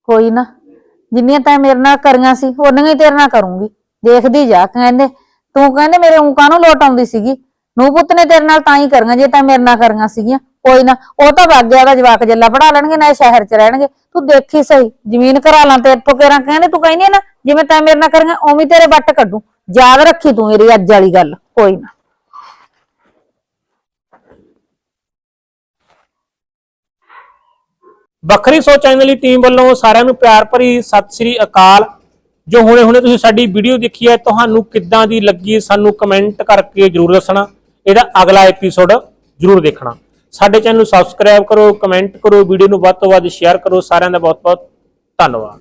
ਕੋਈ ਨਾ ਜਿੰਨੀਆਂ ਤਾਂ ਮੇਰੇ ਨਾਲ ਕਰੀਆਂ ਸੀ ਉਹਨੀਆਂ ਹੀ ਤੇਰੇ ਨਾਲ ਕਰੂੰਗੀ। ਦੇਖਦੀ ਜਾ ਕਹਿੰਦੇ ਤੂੰ ਕਹਿੰਦੇ ਮੇਰੇ ਊਂ ਕਾਹਨੂੰ ਲੋਟ ਆਉਂਦੀ ਸੀਗੀ? ਨੂੰ ਪੁੱਤ ਨੇ ਤੇਰੇ ਨਾਲ ਤਾਂ ਹੀ ਕਰੀਆਂ ਜੇ ਤਾਂ ਮੇਰੇ ਨਾਲ ਕਰੀਆਂ ਸੀਗੀਆਂ। ਕੋਈ ਨਾ ਉਹ ਤਾਂ ਵਗ ਗਿਆ ਉਹਦਾ ਜਵਾਕ ਜੱਲਾ ਪੜਾ ਲੈਣਗੇ ਨਾ ਸ਼ਹਿਰ 'ਚ ਰਹਿਣਗੇ। ਤੂੰ ਦੇਖੀ ਸਹੀ, ਜ਼ਮੀਨ ਕਰਾ ਲਾਂ ਤੇ ਇੱਥੋਂ ਕੇਰਾਂ ਕਹਿੰਦੇ, ਤੂੰ ਕਹਿੰਦੀ ਆ ਨਾ, ਜਿਵੇਂ ਤੈਂ ਮੇਰੇ ਨਾਲ ਕਰੀਆਂ, ਉਵੇਂ ਤੇਰੇ ਵੱਟ ਕੱਢੂ। ਯਾਦ ਰੱਖੀ ਤੂੰ ਮੇਰੀ ਅੱਜ ਵਾਲੀ ਗੱਲ, ਕੋਈ ਨਾ। ਵੱਖਰੀ ਸੋਚ ਚੈਨਲ ਦੀ ਟੀਮ ਵੱਲੋਂ ਸਾਰਿਆਂ ਨੂੰ ਪਿਆਰ ਭਰੀ ਸਤਿ ਸ੍ਰੀ ਅਕਾਲ। ਜੋ ਹੁਣੇ ਹੁਣੇ ਤੁਸੀਂ ਸਾਡੀ ਵੀਡੀਓ ਦੇਖੀ ਹੈ, ਤੁਹਾਨੂੰ ਕਿੱਦਾਂ ਦੀ ਲੱਗੀ ਸਾਨੂੰ ਕਮੈਂਟ ਕਰਕੇ ਜਰੂਰ ਦੱਸਣਾ। ਇਹਦਾ ਅਗਲਾ ਐਪੀਸੋਡ ਜਰੂਰ ਦੇਖਣਾ। ਸਾਡੇ ਚੈਨਲ ਨੂੰ ਸਬਸਕ੍ਰਾਈਬ ਕਰੋ ਕਮੈਂਟ ਕਰੋ ਵੀਡੀਓ ਨੂੰ ਵੱਧ ਤੋਂ ਵੱਧ ਸ਼ੇਅਰ ਕਰੋ, ਸਾਰਿਆਂ ਦਾ ਬਹੁਤ ਬਹੁਤ ਧੰਨਵਾਦ।